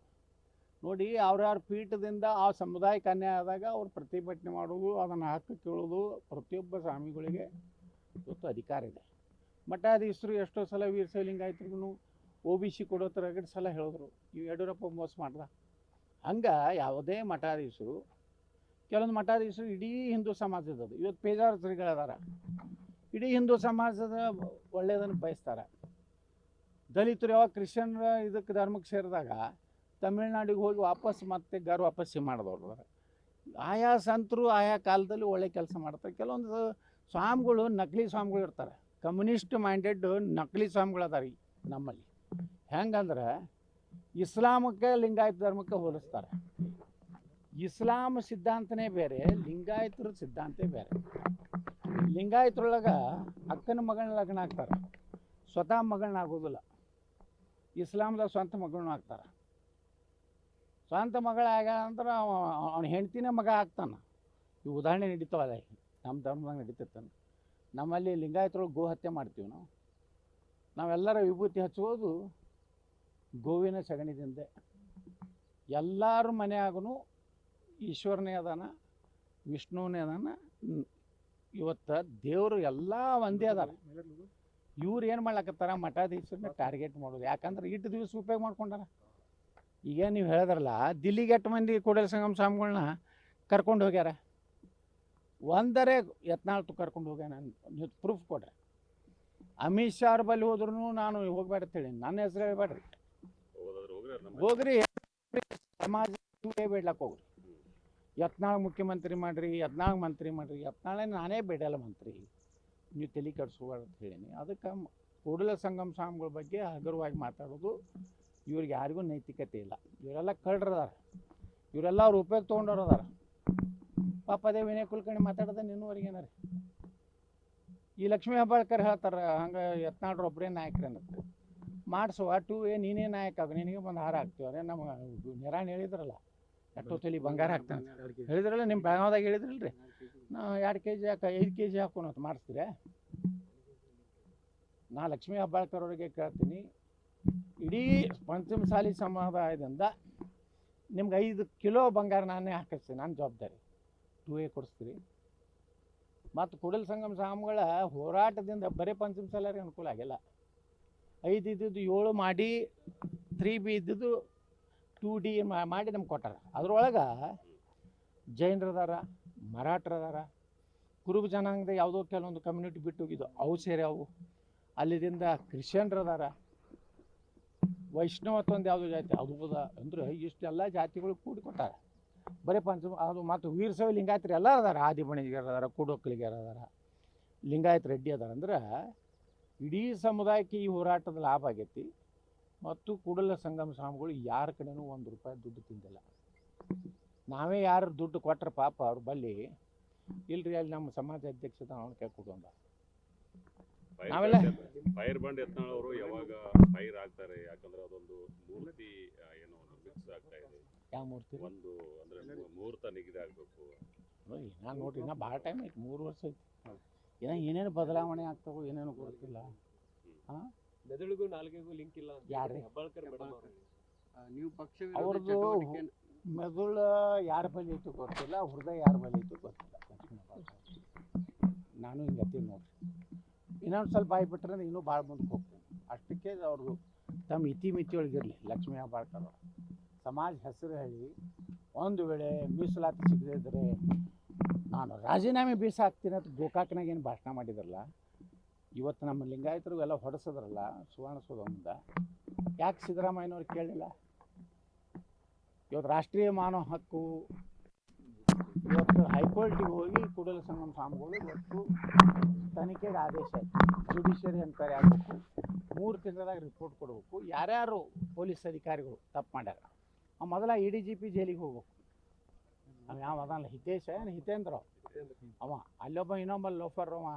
ನೋಡಿ, ಅವ್ರ್ಯಾರ ಪೀಠದಿಂದ ಆ ಸಮುದಾಯಕ್ಕೆ ಅನ್ಯಾಯ ಆದಾಗ ಅವ್ರು ಪ್ರತಿಭಟನೆ ಮಾಡೋದು ಅದನ್ನು ಹಕ್ಕು ಕೇಳೋದು ಪ್ರತಿಯೊಬ್ಬ ಸ್ವಾಮಿಗಳಿಗೆ ಇವತ್ತು ಅಧಿಕಾರ ಇದೆ. ಮಠಾಧೀಶರು ಎಷ್ಟೋ ಸಲ ವೀರಶೈಲಿಂಗಾಯತ್ರಿಗೂ ಒ ಬಿ ಸಿ ಕೊಡೋ ಥರ ಸಲ ಹೇಳಿದ್ರು. ಯಡಿಯೂರಪ್ಪ ಮೋಸ ಮಾಡ್ದ. ಹಂಗೆ ಯಾವುದೇ ಮಠಾಧೀಶರು, ಕೆಲವೊಂದು ಮಠಾಧೀಶರು ಇಡೀ ಹಿಂದೂ ಸಮಾಜದದು ಇವತ್ತು ಪೇಜಾರ ಶ್ರೀಗಳದಾರ ಇಡೀ ಹಿಂದೂ ಸಮಾಜದ ಒಳ್ಳೆಯದನ್ನು ಬಯಸ್ತಾರೆ. ದಲಿತರು ಯಾವಾಗ ಕ್ರಿಶ್ಚಿಯನ್ರ ಇದಕ್ಕೆ ಧರ್ಮಕ್ಕೆ ಸೇರಿದಾಗ ತಮಿಳ್ನಾಡಿಗೆ ಹೋಗಿ ವಾಪಸ್ ಮತ್ತೆ ಗರ್ ವಾಪಸ್ಸಿ ಮಾಡಿದವರು. ಆಯಾ ಸಂತರು ಆಯಾ ಕಾಲದಲ್ಲಿ ಒಳ್ಳೆ ಕೆಲಸ ಮಾಡ್ತಾರೆ. ಕೆಲವೊಂದು ಸ್ವಾಮಿಗಳು ನಕಲಿ ಸ್ವಾಮಿಗಳು ಇರ್ತಾರೆ. ಕಮ್ಯುನಿಸ್ಟ್ ಮೈಂಡೆಡ್ ನಕಲಿ ಸ್ವಾಮಿಗಳು ಅದಾರ ನಮ್ಮಲ್ಲಿ. ಹೆಂಗಂದ್ರೆ ಇಸ್ಲಾಮಕ್ಕೆ ಲಿಂಗಾಯತ ಧರ್ಮಕ್ಕೆ ಹೋಲಿಸ್ತಾರೆ. ಇಸ್ಲಾಂ ಸಿದ್ಧಾಂತನೇ ಬೇರೆ, ಲಿಂಗಾಯತರ ಸಿದ್ಧಾಂತ ಬೇರೆ. ಲಿಂಗಾಯತರೊಳಗೆ ಅಕ್ಕನ ಮಗಳನ್ನ ಲಗ್ನ ಆಗ್ತಾರೆ. ಸ್ವತಃ ಮಗಳನ್ನ ಆಗೋದಿಲ್ಲ. ಇಸ್ಲಾಮ್ದಾಗ ಸ್ವಂತ ಮಗಳನ್ನ ಆಗ್ತಾರೆ. ಸ್ವಂತ ಮಗಳ ಆಗ ಅಂದ್ರೆ ಅವನ ಹೆಂಡ್ತಿನೇ ಮಗ ಆಗ್ತಾನೆ. ಈ ಉದಾಹರಣೆ ನಡೀತಾವಲ್ಲ ನಮ್ಮ ಧರ್ಮದಾಗ ನಡೀತಿರ್ತಾನೆ ನಮ್ಮಲ್ಲಿ ಲಿಂಗಾಯತರೊಳಗೆ ಗೋ ಹತ್ಯೆ ಮಾಡ್ತೀವಿ ನಾವು. ನಾವೆಲ್ಲರ ವಿಭೂತಿ ಹಚ್ಚೋದು ಗೋವಿನ ಸಗಣಿದಿಂದ ಎಲ್ಲರ ಮನೆಯಾಗೂ ಈಶ್ವರನೇ ಅದಾನ ವಿಷ್ಣುವನೇ ಅದಾನ. ಇವತ್ತು ದೇವರು ಎಲ್ಲ ಒಂದೇ ಅದಾರ. ಇವ್ರು ಏನು ಮಾಡ್ಲಕತ್ತಾರ? ಮಠಾಧೀಶರನ್ನ ಟಾರ್ಗೆಟ್ ಮಾಡೋದು. ಯಾಕಂದ್ರೆ ಇಟ್ಟು ದಿವಸ ಉಪಯೋಗ ಮಾಡ್ಕೊಂಡಾರ. ಈಗ ನೀವು ಹೇಳಿದ್ರಲ್ಲ, ದಿಲ್ಲಿಗೆ ಎಟ್ಟು ಮಂದಿ ಕೂಡಲ ಸಂಗಮ ಸ್ವಾಮಿಗಳನ್ನ ಕರ್ಕೊಂಡು ಹೋಗ್ಯಾರ? ಒಂದರೇ ಯತ್ನಾಳ್ತು ಕರ್ಕೊಂಡು ಹೋಗ್ಯಾನ ಪ್ರೂಫ್ ಕೊಡ್ರಿ. ಅಮಿತ್ ಶಾ ಅವ್ರ ಬಲ್ಲಿ ಹೋದ್ರೂ ನಾನು ಹೋಗ್ಬೇಡ ಅಂತ ಹೇಳಿ ನನ್ನ ಹೆಸರು ಹೇಳ್ಬೇಡ್ರಿ. ಹೋಗ್ರಿ ಸಮಾಜ ಬೇಡ್ಲಕ್ಕೆ ಹೋಗ್ರಿ. ಯತ್ನಾಳ್ ಮುಖ್ಯಮಂತ್ರಿ ಮಾಡ್ರಿ, ಯತ್ನಾಳ್ ಮಂತ್ರಿ ಮಾಡ್ರಿ. ಯತ್ನಾಳೆ ನಾನೇ ಬೇಡಲ್ಲ ಮಂತ್ರಿ. ನೀವು ತಲೆ ಕೆಡಿಸ್ಕೋಬಾರ್ದು ಅಂತ ಹೇಳೀನಿ. ಅದಕ್ಕೆ ಕೂಡಲ ಸಂಗಮ ಸ್ವಾಮಿಗಳ ಬಗ್ಗೆ ಹಗುರವಾಗಿ ಮಾತಾಡೋದು ಇವ್ರಿಗೆ ಯಾರಿಗೂ ನೈತಿಕತೆ ಇಲ್ಲ. ಇವರೆಲ್ಲ ಕಳ್ರದಾರ ಇವರೆಲ್ಲ ಅವ್ರು ಉಪಯೋಗ ತೊಗೊಂಡವ್ರು ಅದಾರ. ಪಾಪ ಅದೇ ವಿನಯ್ ಕುಲಕರ್ಣಿ ಮಾತಾಡೋದ ನಿನ್ನೂವರೆಗೆ ಏನಾರ? ಈ ಲಕ್ಷ್ಮೀ ಹಬ್ಬಾಳ್ಕರ್ ಹೇಳ್ತಾರೆ, ಹಂಗೆ ಯತ್ನಾಳ್ರು ಒಬ್ಬರೇ ನಾಯಕರು ಅನ್ನತ್ತೆ ಮಾಡಿಸುವ ಟು ಏ, ನೀನೇ ನಾಯಕ ಆಗ, ನಿನಗೆ ಒಂದು ಹಾರ ಹಾಕ್ತೀವಿ. ನಮ್ಗೆ ನಿರಾಣ್ ಹೇಳಿದ್ರಲ್ಲ ಎಷ್ಟೋ ತಲೆ ಬಂಗಾರ ಹಾಕ್ತಾನೆ ಹೇಳಿದ್ರಲ್ಲ ನಿಮ್ಮ ಬೆಳಗಾವ್ದಾಗ ರೀ ನಾ ಎರಡು ಕೆ ಜಿ ಹಾಕ, ಐದು ಕೆ ಜಿ ಹಾಕೋಣ ಅಂತ ಮಾಡಿಸ್ತೀರ ನಾ ಲಕ್ಷ್ಮೀ ಹೆಬ್ಬಾಳ್ಕರ್ ಅವರಿಗೆ ಕೇಳ್ತೀನಿ, ಇಡೀ ಪಂಚಮಸಾಲಿ ಸಮುದಾಯದಿಂದ ನಿಮ್ಗೆ ಐದು ಕಿಲೋ ಬಂಗಾರ ನಾನೇ ಹಾಕಿಸ್ತೀನಿ, ನಾನು ಜವಾಬ್ದಾರಿ. ಟೂ ಎ ಕೊಡಿಸ್ತೀರಿ. ಮತ್ತು ಕುಡಲ್ ಸಂಗಮ ಹೋರಾಟದಿಂದ ಬರೀ ಪಂಚಮಸಾಲಿಯರಿಗೆ ಅನುಕೂಲ ಆಗಿಲ್ಲ. ಐದು ಇದ್ದಿದ್ದು ಏಳು ಮಾಡಿ ತ್ರೀ ಬಿ ಇದ್ದಿದ್ದು ಟೂ ಡಿ ಮಾಡಿ ನಮ್ಗೆ ಕೊಟ್ಟಾರ. ಅದ್ರೊಳಗೆ ಜೈನರದಾರ ಮರಾಠರದಾರ ಕುರುಬ ಜನಾಂಗದ ಯಾವುದೋ ಕೆಲವೊಂದು ಕಮ್ಯುನಿಟಿ ಬಿಟ್ಟು ಹೋಗಿದ್ದು, ಅವು ಸೇರಿ ಅವು. ಅಲ್ಲಿದಿಂದ ಕ್ರಿಶ್ಚಿಯನ್ರದಾರ ವೈಷ್ಣವತ್ವ ಒಂದು ಯಾವುದೋ ಜಾತಿ ಅದು ಅಂದ್ರೆ ಇಷ್ಟೆಲ್ಲ ಜಾತಿಗಳು ಕೂಡಿ ಕೊಟ್ಟಾರ. ಬರೀ ಪಂಚಮ ಅದು ಮತ್ತು ವೀರಸವಿ ಲಿಂಗಾಯತ್ರಿ ಎಲ್ಲ ಅದಾರ. ಆದಿ ಅದಾರ ಕೂಡೊಕ್ಕಲಿಗರು ಅದಾರ. ಲಿಂಗಾಯತ್ ರೆಡ್ಡಿ ಅದಾರ. ಅಂದ್ರೆ ಇಡೀ ಸಮುದಾಯಕ್ಕೆ ಈ ಹೋರಾಟದ ಲಾಭ ಆಗೈತಿ. ಮತ್ತು ಕೂಡಲ ಸಂಗಮ ಸ್ವಾಮಿಗಳು ಯಾರ ಕಡೆನೂ ಒಂದು ರೂಪಾಯಿ ದುಡ್ಡು ತಿಂದಿಲ್ಲ. ನಾವೇ ಯಾರು ದುಡ್ಡು ಕೊಟ್ರೆ ಪಾಪ ಅವ್ರು ಬಲ್ಲಿ ಇಲ್ರಿ ಅಲ್ಲಿ ನಮ್ಮ ಸಮಾಜ ಅಧ್ಯಕ್ಷದ ಅವನು ಕೈ ಕೊಡು ಅಂದ ನಾವೆಲ್ಲ- ಫೈರ್ ಬಂಡ್ ಯತ್ನಾಳ್ ಯಾವಾಗ ಫೈರ್ ಆಗ್ತಾರೆ ಯಾಕಂದ್ರೆ ಅದೊಂದು ಮೂರ್ತಿ ಏನು ಮಿಕ್ಸ್ ಆಗ್ತಾ ಇದೆ. ಯಾವ ಮೂರ್ತಿ? ಒಂದು ಅಂದ್ರೆ ಮುಹೂರ್ತ ನಿಗದಿ ಆಗ್ಬೇಕು. ನಾನು ನೋಡ್ರಿ ನಾ ಭಾಳ ಟೈಮ್ ಐತಿ ಮೂರು ವರ್ಷ ಐತಿ ಏನೋ ಏನೇನು ಬದಲಾವಣೆ ಆಗ್ತಾವೋ ಏನೇನು ಗೊತ್ತಿಲ್ಲ. ಮೆದುಳಿಗೂ ನಾಲ್ಗೆಗೂ ಲಿಂಕ್ ಇಲ್ಲ ಅಂತ ಯಾರ್ರಿ? ಹೆಬ್ಬಾಳ್ಕರ್ ಮೇಡಮ್ ಅವರು. ಆ, ನೀವು ಪಕ್ಷ ಅವ್ರದ್ದು ಮೆದುಳು ಯಾರ ಬಲಿ ಇತ್ತು ಗೊತ್ತಿಲ್ಲ ಹೃದಯ ಯಾರ ಬಲಿ ಇತ್ತು ಗೊತ್ತಿಲ್ಲ. ನಾನು ಹಿಂಗತ್ತೀನಿ ನೋಡ್ರಿ. ಇನ್ನೊಂದು ಸ್ವಲ್ಪ ಆಗಿಬಿಟ್ರೆ ಇನ್ನೂ ಭಾಳ ಮುಂದಕ್ಕೆ ಹೋಗ್ತೀನಿ. ಅಷ್ಟಕ್ಕೆ ಅವ್ರದ್ದು ತಮ್ಮ ಇತಿಮಿತಿ ಒಳಗಿರಲಿ ಲಕ್ಷ್ಮೀ ಹೆಬ್ಬಾಳ್ಕರ್ ಅವರು. ಸಮಾಜ ಹೆಸರು ಹೇಳಿ ಒಂದು ವೇಳೆ ಮೀಸಲಾತಿ ಸಿಗದೇ ಇದ್ದರೆ ನಾನು ರಾಜೀನಾಮೆ ಬೀಸಾಕ್ತೀನಿ ಅಂತ ಗೋಕಾಕ್ನಾಗ ಏನು ಭಾಷಣ ಮಾಡಿದ್ರಲ್ಲ, ಇವತ್ತು ನಮ್ಮ ಲಿಂಗಾಯತರು ಎಲ್ಲ ಹೊಡೆಸಿದ್ರಲ್ಲ ಸುವರ್ಣಸೌಧದಿಂದ ಯಾಕೆ ಸಿದ್ದರಾಮಯ್ಯನವ್ರು ಕೇಳಲಿಲ್ಲ? ಇವತ್ತು ರಾಷ್ಟ್ರೀಯ ಮಾನವ ಹಕ್ಕು, ಇವತ್ತು ಹೈಕೋರ್ಟಿಗೆ ಹೋಗಿ ಕೂಡಲ ಸಂಗಮ ಸ್ವಾಮಿಗಳು ಇವತ್ತು ತನಿಖೆಗೆ ಆದೇಶ ಜುಡಿಷಿಯರಿ ಎನ್ಕ್ವೈರಿ ಆಗಬೇಕು. ಮೂರು ತಿಂಗಳದಾಗ ರಿಪೋರ್ಟ್ ಕೊಡಬೇಕು. ಯಾರ್ಯಾರು ಪೊಲೀಸ್ ಅಧಿಕಾರಿಗಳು ತಪ್ಪು ಮಾಡ್ಯಾರ ಮೊದಲ ಇ ಡಿ ಜಿ ಪಿ ಜೈಲಿಗೆ ಹೋಗ್ಬೇಕು. ಅವ ಯಾವ ಅದಲ್ಲ ಹಿತೇಶ ಏನು ಹಿತೇಂದ್ರ ಅವ. ಅಲ್ಲೊಬ್ಬ ಇನ್ನೊಬ್ಬ ಲೋಫರ್ ಅವ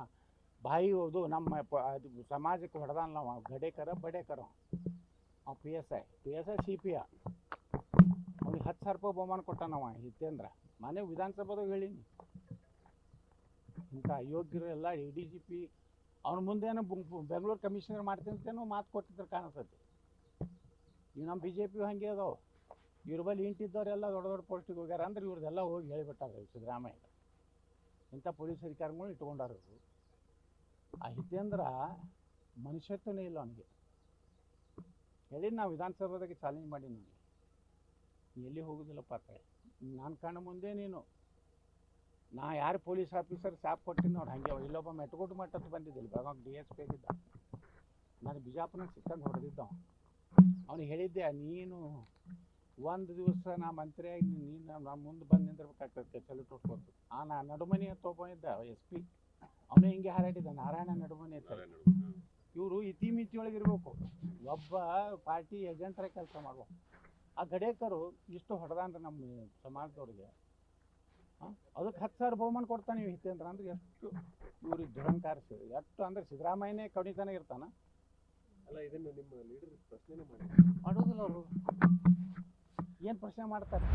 ಬಾಯಿ ಹೋದು ನಮ್ಮ ಅದು ಸಮಾಜಕ್ಕೆ ಹೊಡೆದಲ್ಲ ಅವ ಗಡೇಕರ ಬಡೇಕರ ಅವ. ಅವ P S I P S I C P ಆ ಅವ್ನಿಗೆ ಹತ್ತು ಸಾವಿರ ರೂಪಾಯಿ ಬಹುಮಾನ ಕೊಟ್ಟಾನವ ಹಿತೇಂದ್ರ ಮನೆ ವಿಧಾನಸಭಾದಾಗ ಹೇಳೀನಿ ಇಂಥ ಅಯೋಗ್ಯರೆಲ್ಲ ಎ ಡಿ ಜಿ ಪಿ ಅವ್ನ ಮುಂದೇನೋ ಬೆಂಗಳೂರು ಕಮಿಷನರ್ ಮಾಡ್ತೀನಿ ಅಂತೇನೋ ಮಾತು ಕೊಟ್ಟಿದ್ರು ಕಾಣಿಸ್ತೈತಿ ಈಗ ನಮ್ಮ ಬಿ ಜೆ ಪಿ ಹಂಗೆ ಅದಾವ ಇವ್ರ ಬಳಿ ಇಂಟಿದ್ದವರೆಲ್ಲ ದೊಡ್ಡ ದೊಡ್ಡ ಪೋಸ್ಟಿಗೆ ಹೋಗ್ಯಾರ ಅಂದ್ರೆ ಇವ್ರದ್ದೆಲ್ಲ ಹೋಗಿ ಹೇಳಿಬಿಟ್ಟಾರೆ ಸಿದ್ದರಾಮಯ್ಯ. ಇಂಥ ಪೊಲೀಸ್ ಅಧಿಕಾರಿಗಳು ಇಟ್ಕೊಂಡಾರ ಇವ್ರು. ಆ ಮನುಷ್ಯತ್ವನೇ ಇಲ್ಲ ಅವನಿಗೆ. ಹೇಳಿ ನಾವು ವಿಧಾನಸಭಾದಾಗೆ ಚಾಲೆಂಜ್ ಮಾಡಿ ನನಗೆ ಎಲ್ಲಿ ಹೋಗುದಿಲ್ಲಪ್ಪ ಅಂತ ನಾನು ಕಣ್ಣ ಮುಂದೆ ನೀನು. ನಾ ಯಾರು ಪೊಲೀಸ್ ಆಫೀಸರ್ ಸಾಪ್ ಕೊಟ್ಟಿನಿ ನೋಡಿ ಹಂಗೆ. ಇಲ್ಲೊಬ್ಬ ಮೆಟ್ಕೋಟು ಮಟ್ಟದ್ದು ಬಂದಿದ್ದಿಲ್ಲ. ಬೆಳಗಾವ್ ಡಿ ಎಸ್ ಪಿ ಆಗಿದ್ದ. ನಾನು ಬಿಜಾಪುರ ಸಿಕ್ಕಂಗೆ ಹೊಡೆದಿದ್ದ ಅವ್ನು. ಹೇಳಿದ್ದೆ, ನೀನು ಒಂದು ದಿವಸ ನಾ ಮಂತ್ರಿಯಾಗಿ ನೀನು ನಮ್ಮ ಮುಂದೆ ಬಂದು ನಿಂದಿರ್ಬೇಕಾಗ್ತದೆ ಸಲ್ಯೂಟ್ ಕೊಟ್ಟು ಆ ನಾ ನಡುಮನಿ ಇದ್ದ ಎಸ್ ಪಿ. ಅವನು ಹಿಂಗೆ ಹಾರಾಡಿದ್ದ ನಾರಾಯಣ ನಡುಮನಿ ನಾರಾಯಣ ಇತಿ ಮಿತಿ ಇವರು ಇತಿಮಿತಿ ಒಳಗಿರ್ಬೇಕು ಒಬ್ಬ ಪಾರ್ಟಿ ಏಜೆಂಟ್ರ ಕೆಲಸ ಮಾಡುವ. ಆ ಗಡೇಕರು ಇಷ್ಟು ಹೊಡೆದಾನ್ರಿ ನಮ್ಮ ಸಮಾಜದವ್ರಿಗೆ. ಅದಕ್ಕೆ ಹತ್ತು ಸಾವಿರ ಬಹುಮಾನ ಕೊಡ್ತಾನೆ ನೀವು ಹಿತೇಂದ್ರ. ಅಂದ್ರೆ ಎಷ್ಟು ಇವ್ರಿಗೆ ದುರಂಕಾರಿಸಿ. ಎಷ್ಟು ಅಂದ್ರೆ ಸಿದ್ದರಾಮಯ್ಯನೇ ಕಡಿತಾನೆ ಇರ್ತಾನ. ಅಲ್ಲ ಇದನ್ನು ನಿಮ್ಮ ಲೀಡರ್ ಪ್ರಶ್ನೆ ಮಾಡಿ ಮಾಡೋದಿಲ್ಲ ಅವರು. ಏನು ಪ್ರಶ್ನೆ ಮಾಡ್ತಾರೆ?